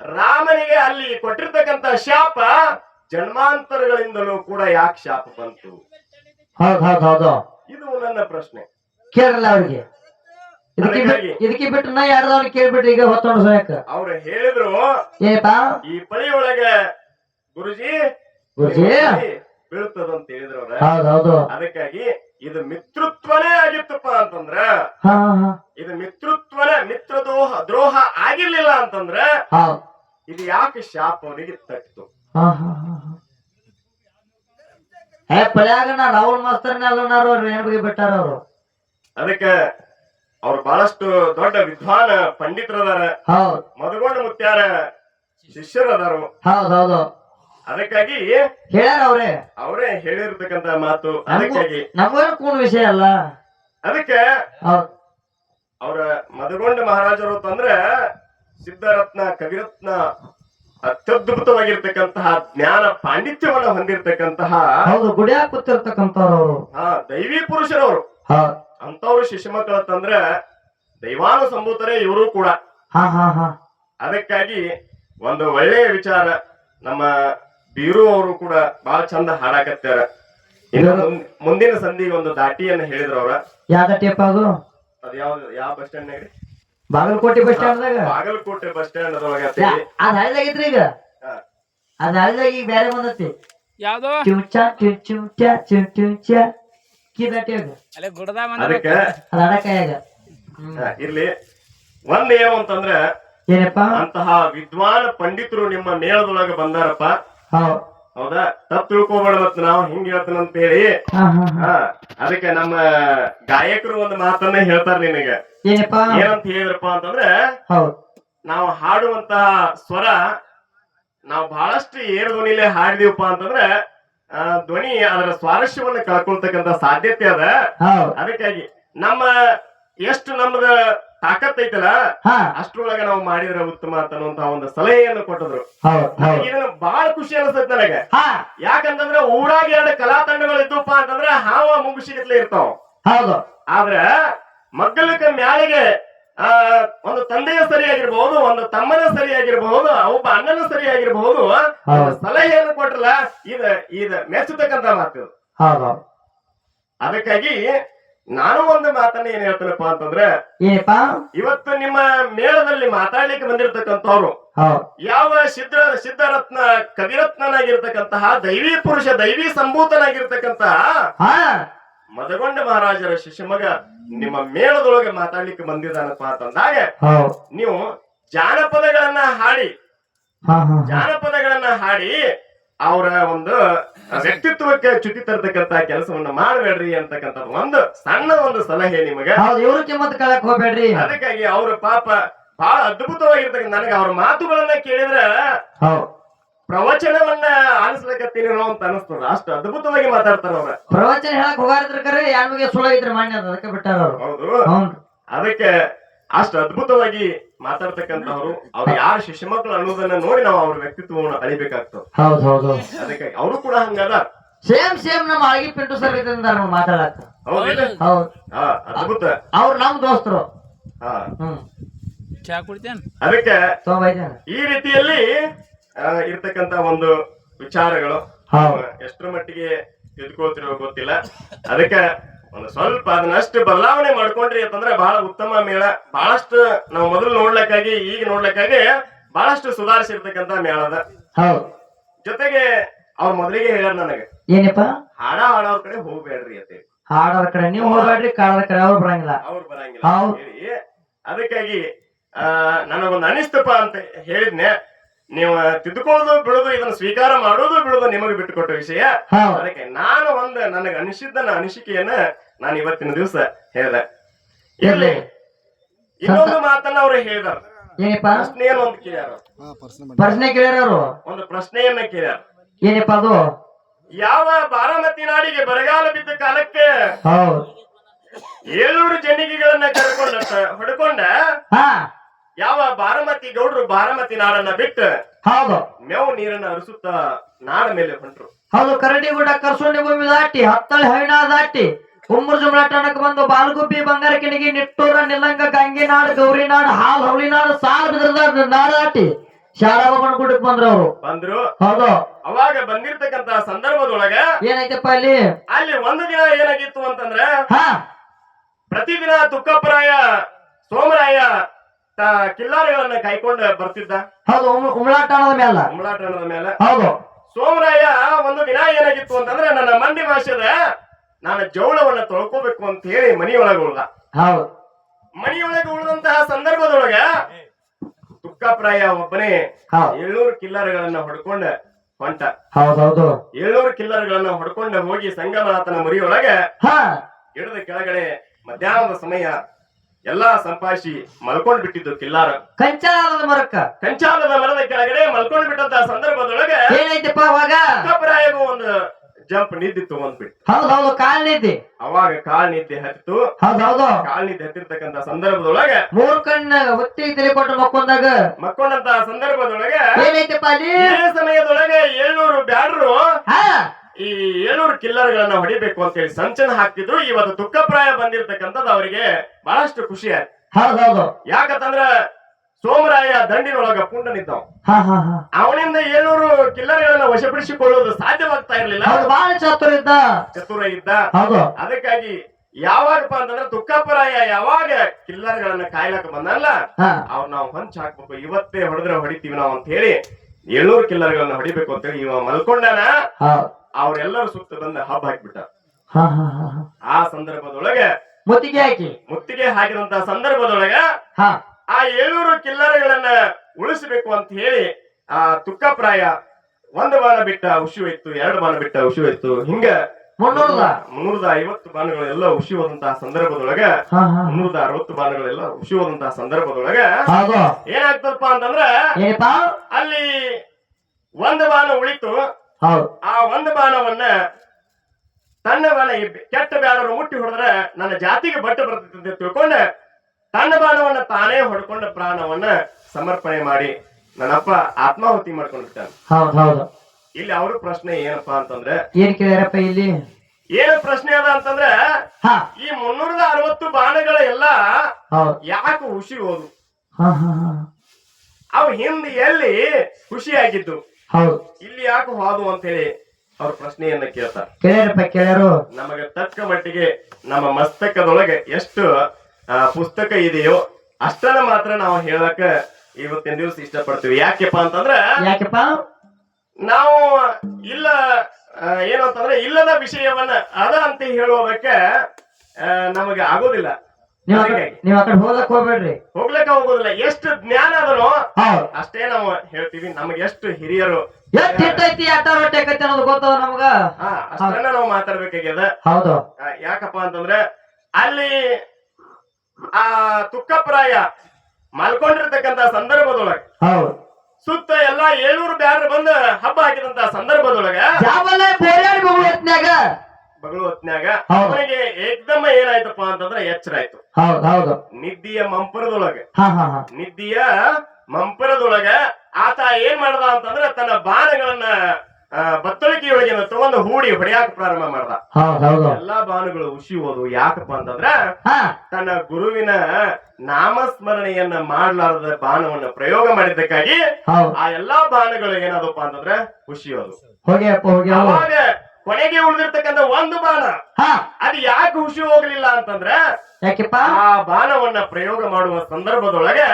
ರಾಮನಿಗೆ ಅಲ್ಲಿ ಕೊಟ್ಟಿರ್ತಕ್ಕಂತ ಶಾಪ ಜನ್ಮಾಂತರಗಳಿಂದಲೂ ಕೂಡ ಯಾಕೆ ಶಾಪ ಬಂತು? ಹೌದ್ ಹೌದ್ ಹೌದು ಇದು ನನ್ನ ಪ್ರಶ್ನೆ. ಕೇಳಲ್ಲ ಅವ್ರಿಗೆ. ಇದಕ್ಕೆ ಬಿಟ್ಟು ನಾ ಯಾರ್ದವ್ರಿಗೆ ಕೇಳ್ಬಿಟ್ರಿ ಈಗ ಹೊತ್ತೊಂಡು ಸೋಯಕ ಅವ್ರು ಹೇಳಿದ್ರು ಈ ಪಳಿಯೊಳಗೆ ಗುರುಜಿ ಗುರುಜಿ. ಬೀಳ್ತದಂತ ಹೇಳಿದ್ರು ಅವ್ರ. ಹೌದ್ ಹೌದು ಅದಕ್ಕಾಗಿ ಇದು ಮಿತ್ರತ್ವನೇ ಆಗಿತ್ತಪ್ಪ ಅಂತಂದ್ರ ಹಾ ಹಾ ಇದು ಮಿತ್ರತ್ವನೇ ಮಿತ್ರ ದ್ರೋಹ ದ್ರೋಹ ಆಗಿರ್ಲಿಲ್ಲ ಅಂತಂದ್ರ ಹೌದ್. ಇದು ಯಾಕೆ ಶಾಪ ಅವನಿಗೆ ತಟ್ಟಿತು ಹೇ ನಾ ರಾಹುಲ್ ಮಾಸ್ತರ್ನೆಲ್ಲನಾರು ಅವ್ರು ಏನ್ಬಿಗೆ ಬಿಟ್ಟಾರ ಅವರು? ಅದಕ್ಕೆ ಅವ್ರು ಬಹಳಷ್ಟು ದೊಡ್ಡ ವಿದ್ವಾನ ಪಂಡಿತರದಾರ. ಮದಗೊಂಡ ಮುತ್ಯಾರ ಶಿಷ್ಯರದಾರು. ಹೌದೌದು ಹೌದು. ಅದಕ್ಕಾಗಿ ಹೇಳ್ಯಾರ ಅವ್ರೆ? ಅವರೇ ಹೇಳಿರ್ತಕ್ಕಂತ ಮಾತು ಅದಕ್ಕಾಗಿ. ನಮಗೇನು ಕೂಡ ವಿಷಯ ಅಲ್ಲ? ಅದಕ್ಕೆ ಅವ್ರ ಅವರ ಮದಗೊಂಡ ಮಹಾರಾಜರು ಅಂತಂದ್ರೆ ಸಿದ್ಧರತ್ನ ಕವಿರತ್ನ ಅತ್ಯದ್ಭುತವಾಗಿರ್ತಕ್ಕಂತಹ ಜ್ಞಾನ ಪಾಂಡಿತ್ಯವನ್ನ ಹೊಂದಿರತಕ್ಕಂತಹ ಹೌದು ಕೂತಿರ್ತಕ್ಕಂಥವ್ರು ಅವರು ಹಾ ದೈವಿ ಪುರುಷರವರು. ಅಂತವ್ರು ಶಿಶು ದೈವಾನು ದೈವಾನುಸಂಭೂತರೇ ಇವರು ಕೂಡ. ಅದಕ್ಕಾಗಿ ಒಂದು ಒಳ್ಳೆಯ ವಿಚಾರ ನಮ್ಮ ಬೀರು ಅವರು ಕೂಡ ಬಹಳ ಚಂದ ಹಾಡಾಕತ್ತಾರ. ಇನ್ನು ಮುಂದಿನ ಸಂಧಿಗೆ ಒಂದು ದಾಟಿಯನ್ನ ಹೇಳಿದ್ರ ಅವ್ರ. ಯಾವ ಅದು? ಯಾವ ಯಾವ ಬಸ್ ಸ್ಟ್ಯಾಂಡ್ ಬಾಗಲಕೋಟೆ ಬಸ್ ಸ್ಟ್ಯಾಂಡ್ದಾಗ? ಬಾಗಲಕೋಟೆ ಬಸ್ ಸ್ಟ್ಯಾಂಡ್ ಅದ್ ಹಳ್ದಾಗಿತ್ರಿ ಈಗ? ಅದ ಹಳ್ದಾಗ ಈಗ ಬೇರೆ ಬಂದತಿ ಯಾವ್ದು? ಚುಂಚ ಚುಂಚ ಚು ಚುಂಚ ಕಿದಟಿ ಅದು ಅಲ್ಲೇ ಗುಡ್ದ ಅದಕ್ಕೆ ಅದ್ ಅಡಕಾಯಾಗ ಇರ್ಲಿ. ಒಂದ್ ಏನು ಅಂತಂದ್ರ ಏನಪ್ಪಾ? ಅಂತಹ ವಿದ್ವಾನ್ ಪಂಡಿತರು ನಿಮ್ಮ ಮೇಳದೊಳಗ ಬಂದಾರಪ್ಪ. ಹೌದ್. ಹೌದಾ? ತಪ್ಪು ತಿಳ್ಕೊಬೇಡ ಮತ್ ನಾವು ಹಿಂಗ್ ಹೇಳ್ತೇನಂತ ಹೇಳಿ. ಅದಕ್ಕೆ ನಮ್ಮ ಗಾಯಕರು ಒಂದು ಮಾತನ್ನ ಹೇಳ್ತಾರ ನಿನಗೆ. ಏನಂತ ಹೇಳಿದ್ರಪ್ಪ ಅಂತಂದ್ರೆ ನಾವು ಹಾಡುವಂತ ಸ್ವರ ನಾವು ಬಹಳಷ್ಟು ಏರು ಧ್ವನಿಲೆ ಹಾಡಿದೀವಪ್ಪ ಅಂತಂದ್ರೆ ಧ್ವನಿ ಅದರ ಸ್ವಾರಸ್ಯವನ್ನು ಕಳ್ಕೊಳ್ತಕ್ಕಂತ ಸಾಧ್ಯತೆ ಅದ. ಅದಕ್ಕಾಗಿ ನಮ್ಮ ಎಷ್ಟು ನಮ್ದ ತಾಕತ್ ಐತಲ್ಲ ಹಾ. ಅಷ್ಟ್ರೊಳಗ ನಾವು ಮಾಡಿದ್ರೆ ಉತ್ತಮ ಅಂತ ಒಂದು ಸಲಹೆಯನ್ನು ಕೊಟ್ಟಿದ್ರು. ಬಹಳ ಖುಷಿ ಅನಿಸ್ತೈತೆ ನನಗೆ. ಯಾಕಂತಂದ್ರೆ ಊರಾಗ ಎರಡು ಕಲಾ ತಂಡಗಳು ಇದ್ದಪ್ಪ ಅಂತಂದ್ರೆ ಹಾವ ಮುಂಗುಸಿಗತ್ಲೆ ಇರ್ತಾವ. ಹೌದು. ಆದ್ರ ಮಗ್ಗಲಕ್ಕ ಮ್ಯಾಲಿಗೆ ಆ ಒಂದು ತಂದೆಯ ಸರಿಯಾಗಿರ್ಬಹುದು ಒಂದು ತಮ್ಮನ ಸರಿಯಾಗಿರ್ಬಹುದು ಒಬ್ಬ ಅಣ್ಣನ ಸರಿಯಾಗಿರ್ಬಹುದು ಸಲಹೆಯನ್ನು ಕೊಟ್ರಲ್ಲ ಇದ ಇದ ಮೆಚ್ಚತಕ್ಕಂತ ಮಾತು ಅದಕ್ಕಾಗಿ ನಾನು ಒಂದು ಮಾತನ್ನ ಏನ್ ಹೇಳ್ತೇನಪ್ಪ ಅಂತಂದ್ರೆ ಏನಪ್ಪಾ? ಇವತ್ತು ನಿಮ್ಮ ಮೇಳದಲ್ಲಿ ಮಾತಾಡ್ಲಿಕ್ಕೆ ಬಂದಿರತಕ್ಕಂಥವ್ರು ಯಾವ ಸಿದ್ಧ ಸಿದ್ಧರತ್ನ ಕವಿರತ್ನನಾಗಿರ್ತಕ್ಕಂತಹ ದೈವಿ ಪುರುಷ ದೈವಿ ಸಂಭೂತನಾಗಿರ್ತಕ್ಕಂತಹ ಹಾ. ಮದಗೊಂಡ ಮಹಾರಾಜರ ಶಿಷ್ಯಮಗ ನಿಮ್ಮ ಮೇಳದೊಳಗೆ ಮಾತಾಡ್ಲಿಕ್ಕೆ ಬಂದಿದ್ದಾನಪ್ಪ ಅಂತಂದಾಗ ನೀವು ಜಾನಪದಗಳನ್ನ ಹಾಡಿ ಜಾನಪದಗಳನ್ನ ಹಾಡಿ ಅವರ ಒಂದು ವ್ಯಕ್ತಿತ್ವಕ್ಕೆ ಚ್ಯುತಿ ತರ್ತಕ್ಕಂತ ಕೆಲಸವನ್ನ ಮಾಡಬೇಡ್ರಿ ಅಂತಕ್ಕಂತ ಒಂದು ಸಣ್ಣ ಒಂದು ಸಲಹೆ ನಿಮಗೆ. ಹೌದ್ ಇವ್ರು ಕಿಮ್ಮತ್ ಕಳಕ್ ಹೋಗ್ಬೇಡ್ರಿ. ಅದಕ್ಕಾಗಿ ಅವ್ರ ಪಾಪ ಬಹಳ ಅದ್ಭುತವಾಗಿರ್ತಕ್ಕಂಥ ನನಗೆ ಅವ್ರ ಮಾತುಗಳನ್ನ ಕೇಳಿದ್ರೆ ಪ್ರವಚನವನ್ನ ಆಲಿಸ್ಲಕತ್ತೀನಿ ಅಂತ ಅನಿಸ್ತದ ಅಷ್ಟು ಅದ್ಭುತವಾಗಿ ಮಾತಾಡ್ತಾರ ಅವ್ರ. ಪ್ರವಚನ ಹೇಳಕ್ ಹೋಗಾರಿದ್ರ ಕರೆ ಯಾನ್ಮಗೆ ಸುಳ್ಳು ಇದ್ರ ಮಾನ್ಯ ಅದಕ್ಕೆ ಬಿಟ್ಟಾರ ಅವ್ರು. ಹೌದು. ಅದಕ್ಕೆ ಅಷ್ಟು ಅದ್ಭುತವಾಗಿ ಮಾತಾಡ್ತಕ್ಕಂಥವ್ರು ಅವ್ರು ಯಾರು ಶಿಶು ಮಕ್ಕಳು ಅನ್ನೋದನ್ನ ನೋಡಿ ನಾವು ಅವ್ರ ವ್ಯಕ್ತಿತ್ವವನ್ನು ಅಳಿಬೇಕಾಗ್ತದೆ. ಹೌದು ಹೌದು. ಅದಕ್ಕೆ ಅವರು ಕೂಡ ಹಂಗದ ಸೇಮ್ ಸೇಮ್ ನಮ್ಮ ಅಳಗಿ ಪಿಂಟು ಸರ್ ನಾವು ಮಾತಾಡಕ್ ಹೌದ್ ಹಾ ಅದ್ಭುತ. ಅವ್ರು ನಮ್ ದೋಸ್ತರು. ಹಾ. ಹ್ಮ್. ಚಾ ಕುಡಿತೇನ್? ಅದಕ್ಕೆ ಈ ರೀತಿಯಲ್ಲಿ ಆ, ಇರ್ತಕ್ಕಂತ ಒಂದು ವಿಚಾರಗಳು ಹೌದ್ ಎಷ್ಟರ ಮಟ್ಟಿಗೆ ತಿಳ್ಕೊಳ್ತಿರೋ ಗೊತ್ತಿಲ್ಲ. ಅದಕ್ಕೆ ಒಂದು ಸ್ವಲ್ಪ ಅದನ್ನಷ್ಟು ಬದಲಾವಣೆ ಮಾಡ್ಕೊಂಡ್ರಿ ಅಂತಂದ್ರೆ ಬಹಳ ಉತ್ತಮ ಮೇಳ. ಬಹಳಷ್ಟು ನಾವು ಮೊದಲು ನೋಡ್ಲಿಕ್ಕಾಗಿ ಈಗ ನೋಡ್ಲಿಕ್ಕಾಗಿ ಬಹಳಷ್ಟು ಸುಧಾರಿಸಿರ್ತಕ್ಕಂತ ಮೇಳ ಅದ. ಹೌದ್. ಜೊತೆಗೆ ಅವ್ರ ಮೊದಲಿಗೆ ಹೇಳ ನನಗೆ ಏನಪ್ಪ? ಹಾಡ ಹಾಡೋರ್ ಕಡೆ ಹೋಗ್ಬೇಡ್ರಿ ಅಂತ ಹಾಡೋರ್ ಕಡೆ ನೀವು ಹೋಗ್ಬೇಡ್ರಿ ಕಾಡದ ಕಡೆ ಅವ್ರು ಬರಂಗಿಲ್ಲ. ಅವ್ರು ಬರಂಗಿಲ್ಲ ಅದಕ್ಕಾಗಿ ಆ ನನಗೊಂದು ಅನಿಸ್ತಪ್ಪ ಅಂತ ಹೇಳಿದ್ನೆ. ನೀವು ತಿದ್ದುಕೊಳ್ಳೋದು ಬಿಡೋದು ಇದನ್ನ ಸ್ವೀಕಾರ ಮಾಡೋದು ಬಿಡೋದು ನಿಮಗೆ ಬಿಟ್ಟುಕೊಟ್ಟ ವಿಷಯ. ಅದಕ್ಕೆ ನಾನು ಒಂದು ನನಗೆ ಅನಿಸಿದ್ದನ ಅನಿಸಿಕೆಯನ್ನ ನಾನು ಇವತ್ತಿನ ದಿವಸ ಹೇಳಿದೆ. ಇರ್ಲಿ. ಇನ್ನೊಂದು ಮಾತನ್ನ ಅವ್ರು ಹೇಳಿದಾರ. ಏನಪ್ಪ? ಪ್ರಶ್ನೆಯನ್ನು ಒಂದು ಕೇಳ್ಯಾರ. ಪ್ರಶ್ನೆ ಕೇಳ್ಯಾರ ಒಂದು ಪ್ರಶ್ನೆಯನ್ನ ಕೇಳ್ಯಾರ. ಏನಪ್ಪ ಅದು? ಯಾವ ಬಾರಾಮತಿ ನಾಡಿಗೆ ಬರಗಾಲ ಬಿದ್ದ ಕಾಲಕ್ಕೆ ಏಳ್ನೂರು ಏಳೂರು ಜನಿಗೆಗಳನ್ನ ಕರ್ಕೊಂಡ ಹೊಡ್ಕೊಂಡ ಹಾ. ಯಾವ ಬಾರಮತಿ ಗೌಡರು ಬಾರಮತಿ ನಾಡನ್ನ ಬಿಟ್ಟು ಹೌದು. ಮೇವು ನೀರನ್ನ ಹರಿಸುತ್ತ ನಾಡ ಮೇಲೆ ಹೊಂಟ್ರು. ಹೌದು ಕರಡಿ ಗುಡ್ಡ ಕರ್ಸೋಣಿ ಭೂಮಿ ದಾಟಿ ಹತ್ತಳೆ ಹೈಣ ದಾಟಿ ಉಮ್ಮರ್ ಜುಮ್ಲಾಟನಕ್ ಬಂದು ಬಾಲಗುಬ್ಬಿ ಬಂಗಾರ ಕಿಣಿಗಿ ನಿಟ್ಟೂರ ನಿಲ್ಲಂಗ ಗೌರಿ ಗೌರಿನಾಡ್ ಹಾಲ್ ಹೌಳಿನಾಡ್ ಸಾಲ ಬಿದ್ರದ ನಾಡಾಟಿ ದಾಟಿ ಶಾಲಾ ಬಂದ್ರು ಅವ್ರು. ಬಂದ್ರು. ಹೌದು. ಅವಾಗ ಬಂದಿರ್ತಕ್ಕಂತ ಸಂದರ್ಭದೊಳಗ ಏನೈತಪ್ಪ ಅಲ್ಲಿ? ಅಲ್ಲಿ ಒಂದು ದಿನ ಏನಾಗಿತ್ತು ಅಂತಂದ್ರೆ ಹಾ. ಪ್ರತಿದಿನ ತುಕ್ಕಪ್ಪರಾಯ ಸೋಮರಾಯ ಕಿಲ್ಲಾರಿಗಳನ್ನ ಕೈಕೊಂಡು ಬರ್ತಿದ್ದ? ಹೌದು ಉಮ್- ಮೇಲೆ ಮ್ಯಾಲ. ಮೇಲೆ ಹೌದು. ಸೋಮರಾಯ ಒಂದು ದಿನ ಏನಾಗಿತ್ತು ಅಂತಂದ್ರೆ ನನ್ನ ಮಂಡಿ ಭಾಷೆದ ನಾನು ಜೌಳವನ್ನ ತೊಳ್ಕೋಬೇಕು ಅಂತ ಹೇಳಿ ಮನಿಯೊಳಗೆ ಉಳ್ದ. ಹೌದು. ಮನಿಯೊಳಗೆ ಉಳಿದಂತಹ ಸಂದರ್ಭದೊಳಗ ಪ್ರಾಯ ಒಬ್ಬನೇ ಏಳ್ನೂರು ಕಿಲ್ಲರ್ಗಳನ್ನ ಹೊಡ್ಕೊಂಡ ಹೊಂಟ. ಹೌದೌದು. ಏಳ್ನೂರು ಕಿಲ್ಲರ್ಗಳನ್ನ ಹೊಡ್ಕೊಂಡ ಹೋಗಿ ಸಂಗಮನಾಥನ ಮರಿಯೊಳಗೆ ಹಾ. ಗಿಡದ ಕೆಳಗಡೆ ಮಧ್ಯಾಹ್ನದ ಸಮಯ ಎಲ್ಲಾ ಸಂಪಾಯಿಸಿ ಮಲ್ಕೊಂಡ್ ಬಿಟ್ಟಿದ್ದು ಕಿಲ್ಲಾರ. ಕಂಚಾಲದ ಮರಕ್ಕ. ಕಂಚಾಲದ ಮರದ ಕೆಳಗಡೆ ಮಲ್ಕೊಂಡ್ ಬಿಟ್ಟಂತ ಸಂದರ್ಭದೊಳಗೆ ಏನೈತಪ್ಪ ಅವಾಗ? ತುಕ್ಕಪ್ರಾಯಗೂ ಒಂದು ಜಂಪ್ ನಿದ್ದಿತ್ತು ತಗೊಂಡ್ಬಿಟ್ಟು ಹೌದು ಹೌದು ಕಾಲ್ ನಿದ್ದೆ. ಅವಾಗ ಕಾಲ್ ನಿದ್ದೆ ಹೌದು ಹೌದು. ಕಾಲ್ ನಿದ್ದೆ ಹತ್ತಿರ್ತಕ್ಕಂತ ಸಂದರ್ಭದೊಳಗೆ ಮೂರ್ ಕಣ್ಣ ಒತ್ತಿ ತಲೆ ಕೊಟ್ಟು ಮಕ್ಕೊಂಡಾಗ? ಮಕ್ಕೊಂಡಂತ ಸಂದರ್ಭದೊಳಗೆ ಏನೈತಪ್ಪ ಅಲ್ಲಿ? ಸಮಯದೊಳಗೆ ಏಳ್ನೂರು ಬ್ಯಾಡ್ರು ಹಾ. ಈ ಏಳ್ನೂರು ಕಿಲ್ಲರ್ಗಳನ್ನ ಹೊಡಿಬೇಕು ಅಂತ ಹೇಳಿ ಸಂಚನ ಹಾಕ್ತಿದ್ರು ಇವತ್ತು ತುಕ್ಕಪ್ರಾಯ ಬಂದಿರತಕ್ಕಂಥದ್ದು ಅವರಿಗೆ ಬಹಳಷ್ಟು ಖುಷಿ ಆಯ್ತು. ಯಾಕಂತಂದ್ರ ಸೋಮರಾಯ ದಂಡಿನೊಳಗ ಪುಂಡನಿದ್ದ ಅವನಿಂದ ಏಳ್ನೂರು ಕಿಲ್ಲರ್ಗಳನ್ನ ವಶಪಡಿಸಿಕೊಳ್ಳುವುದು ಸಾಧ್ಯವಾಗ್ತಾ ಇರಲಿಲ್ಲ. ಬಾಳ ಚಾತುರ ಇದ್ದ. ಚತುರ ಇದ್ದ. ಅದಕ್ಕಾಗಿ ಯಾವಾಗಪ್ಪ ಅಂತಂದ್ರೆ ತುಕ್ಕಪ್ಪರಾಯ ಯಾವಾಗ ಕಿಲ್ಲರ್ಗಳನ್ನ ಕಾಯ್ಲಕ್ ಬಂದಲ್ಲ ಅವ್ರು ನಾವು ಹೊಂಚ ಹಾಕ್ಬೇಕು ಇವತ್ತೇ ಹೊಡೆದ್ರೆ ಹೊಡಿತೀವಿ ನಾವು ಅಂತ ಹೇಳಿ ಏಳ್ನೂರು ಕಿಲ್ಲರ್ಗಳನ್ನ ಹೊಡಿಬೇಕು ಅಂತ ಹೇಳಿ ಇವ ಮಲ್ಕೊಂಡನ. ಅವ್ರೆಲ್ಲರೂ ಸುತ್ತ ಬಂದು ಹಬ್ಬ ಹಾಕ್ಬಿಟ್ಟ. ಹಾ ಹಾ ಹಾ ಹಾ. ಆ ಸಂದರ್ಭದೊಳಗೆ ಮುತ್ತಿಗೆ ಹಾಕಿ. ಮುತ್ತಿಗೆ ಹಾಕಿದಂತ ಸಂದರ್ಭದೊಳಗೆ ಹಾ. ಆ ಏಳೂರು ಕಿಲ್ಲರಗಳನ್ನ ಉಳಿಸಬೇಕು ಅಂತ ಹೇಳಿ ಆ ತುಕ್ಕಪ್ರಾಯ ಒಂದು ಬಾಣ ಬಿಟ್ಟ ಉಶು ಇತ್ತು ಎರಡು ಬಾಣ ಬಿಟ್ಟ ಉಶು ಇತ್ತು. ಹಿಂಗ ಮುನ್ನೂರದ ಮುನ್ನೂರದ ಐವತ್ತು ಬಾಣಗಳೆಲ್ಲ ಉಶಿ ಹೋದಂತಹ ಸಂದರ್ಭದೊಳಗೆ ಹಾ ಹಾ. ಮುನ್ನೂರದ ಅರವತ್ತು ಬಾಣಗಳೆಲ್ಲ ಉಶಿ ಹೋದಂತಹ ಸಂದರ್ಭದೊಳಗೆ ಹೌದು ಏನಾಗ್ತದಪ್ಪ ಅಂತಂದ್ರ ಏನಪ್ಪ ಅಲ್ಲಿ ಒಂದು ಬಾಣ ಉಳಿತು ಆ ಒಂದು ಬಾಣವನ್ನ ತನ್ನ ಬಾಣ ಕೆಟ್ಟ ಬ್ಯಾಡರು ಮುಟ್ಟಿ ಹೊಡೆದ್ರೆ ನನ್ನ ಜಾತಿಗೆ ಬಟ್ಟೆ ಬರ್ತೈತೆ ಅಂತ ತಿಳ್ಕೊಂಡ ತನ್ನ ಬಾಣವನ್ನ ತಾನೇ ಹೊಡ್ಕೊಂಡ ಪ್ರಾಣವನ್ನ ಸಮರ್ಪಣೆ ಮಾಡಿ ನನ್ನಪ್ಪ ಆತ್ಮಾಹುತಿ ಹೌದು ಇಲ್ಲಿ ಅವ್ರ ಪ್ರಶ್ನೆ ಏನಪ್ಪಾ ಅಂತಂದ್ರೆ ಏನ್ ಕೇಳ್ಯಾರಪ್ಪ ಇಲ್ಲಿ? ಏನು ಪ್ರಶ್ನೆ ಅದ ಅಂತಂದ್ರೆ ಹಾ. ಈ ಮುನ್ನೂರದ ಅರವತ್ತು ಬಾಣಗಳ ಎಲ್ಲ ಯಾಕೆ ಹುಷಿ ಹೋದು ಅವು ಹಿಂದೆ ಎಲ್ಲಿ ಖುಷಿಯಾಗಿದ್ದು ಹೌದು. ಇಲ್ಲಿ ಯಾಕೆ ಹಾದು ಅಂತ ಹೇಳಿ ಅವ್ರ ಪ್ರಶ್ನೆಯನ್ನ ಕೇಳ್ತಾರೆ. ಕೇಳ್ಯಾರಪ್ಪ ಕೇಳ್ಯಾರು? ನಮಗೆ ತಕ್ಕ ಮಟ್ಟಿಗೆ ನಮ್ಮ ಮಸ್ತಕದೊಳಗೆ ಎಷ್ಟು ಪುಸ್ತಕ ಇದೆಯೋ ಅಷ್ಟನ್ನ ಮಾತ್ರ ನಾವು ಹೇಳಕ ಇವತ್ತಿನ ದಿವಸ ಇಷ್ಟಪಡ್ತೀವಿ. ಯಾಕೆಪ್ಪ ಅಂತಂದ್ರ ಯಾಕೆಪ್ಪ? ನಾವು ಇಲ್ಲ ಏನು ಅಂತಂದ್ರೆ ಇಲ್ಲದ ವಿಷಯವನ್ನ ಅದ ಅಂತ ಹೇಳೋದಕ್ಕೆ ಆ, ನಮಗೆ ಆಗೋದಿಲ್ಲ. ನೀವ್ ನೀವ್ ಆ ಕಡೆ ಹೋಗಕ್ ಹೋಗ್ಬೇಡ್ರಿ. ಹೋಗ್ಲಿಕ್ಕೆ ಹೋಗೋದಿಲ್ಲ. ಎಷ್ಟು ಜ್ಞಾನ ಅದನೋ ಅಷ್ಟೇ ನಾವು ಹೇಳ್ತೀವಿ. ನಮಗೆ ಎಷ್ಟು ಹಿರಿಯರು ಎಷ್ಟ್ ಹಿಟ್ಟೈತಿ ಅಟ್ಟ ರೊಟ್ಟಿ ಆಕೈತಿ ಅನ್ನೋದು ಗೊತ್ತದ ನಮ್ಗ? ಅಷ್ಟನ್ನ ನಾವು ಮಾತಾಡ್ಬೇಕಾಗ್ಯದ. ಹೌದು. ಯಾಕಪ್ಪ ಅಂತಂದ್ರೆ ಅಲ್ಲಿ ಆ ತುಕ್ಕಪ್ರಾಯ ಮಲ್ಕೊಂಡಿರ್ತಕ್ಕಂತ ಸಂದರ್ಭದೊಳಗ ಹೌದು. ಸುತ್ತ ಎಲ್ಲಾ ಏಳ್ನೂರು ಬ್ಯಾರ ಬಂದು ಹಬ್ಬ ಹಾಕಿದಂತ ಸಂದರ್ಭದೊಳಗ ಬಗಳು ಹೊತ್ನ್ಯಾಗ. ಅವನಿಗೆ ಏಕ್ದಮ್ಮ ಏನಾಯ್ತಪ್ಪ ಅಂತಂದ್ರೆ ಎಚ್ಚರ ಆಯ್ತು. ಹೌದು ಹೌದು. ನಿದ್ದಿಯ ಮಂಪರದೊಳಗ. ಹಾ ಹಾ ಹಾ. ನಿದ್ದಿಯ ಮಂಪರದೊಳಗ ಆತ ಏನ್ ಮಾಡ್ದ ಅಂತಂದ್ರೆ ತನ್ನ ಬಾಣಗಳನ್ನ ಬತ್ತಳಿಕೆಯೊಳಗೆ ಬತ್ತಳಿಕೆಯೊಳಗಿನ ತಗೊಂಡು ಹೂಡಿ ಹೊಡೆಯಾಕ ಪ್ರಾರಂಭ ಮಾಡ್ದ. ಹೌದು ಹೌದು. ಎಲ್ಲಾ ಬಾಣಗಳು ಉಸಿ ಹೋದವು ಯಾಕಪ್ಪ ಅಂತಂದ್ರ ತನ್ನ ಗುರುವಿನ ನಾಮಸ್ಮರಣೆಯನ್ನ ಮಾಡ್ಲಾರದ ಬಾಣವನ್ನ ಪ್ರಯೋಗ ಮಾಡಿದ್ದಕ್ಕಾಗಿ ಆ ಎಲ್ಲಾ ಬಾಣಗಳು ಏನಾದಪ್ಪ ಅಂತಂದ್ರೆ ಖುಷಿಯೋದು ಹೋದವು ಹೋಗ್ಯಾವ ಅವಾಗ ಕೊನೆಗೆ ಉಳಿದಿರ್ತಕ್ಕಂಥ ಒಂದು ಬಾಣ. ಹಾ. ಅದು ಯಾಕೆ ಹುಷಿ ಹೋಗ್ಲಿಲ್ಲ ಅಂತಂದ್ರೆ ಯಾಕೆಪ್ಪ? ಆ ಬಾಣವನ್ನ ಪ್ರಯೋಗ ಮಾಡುವ ಸಂದರ್ಭದೊಳಗೆ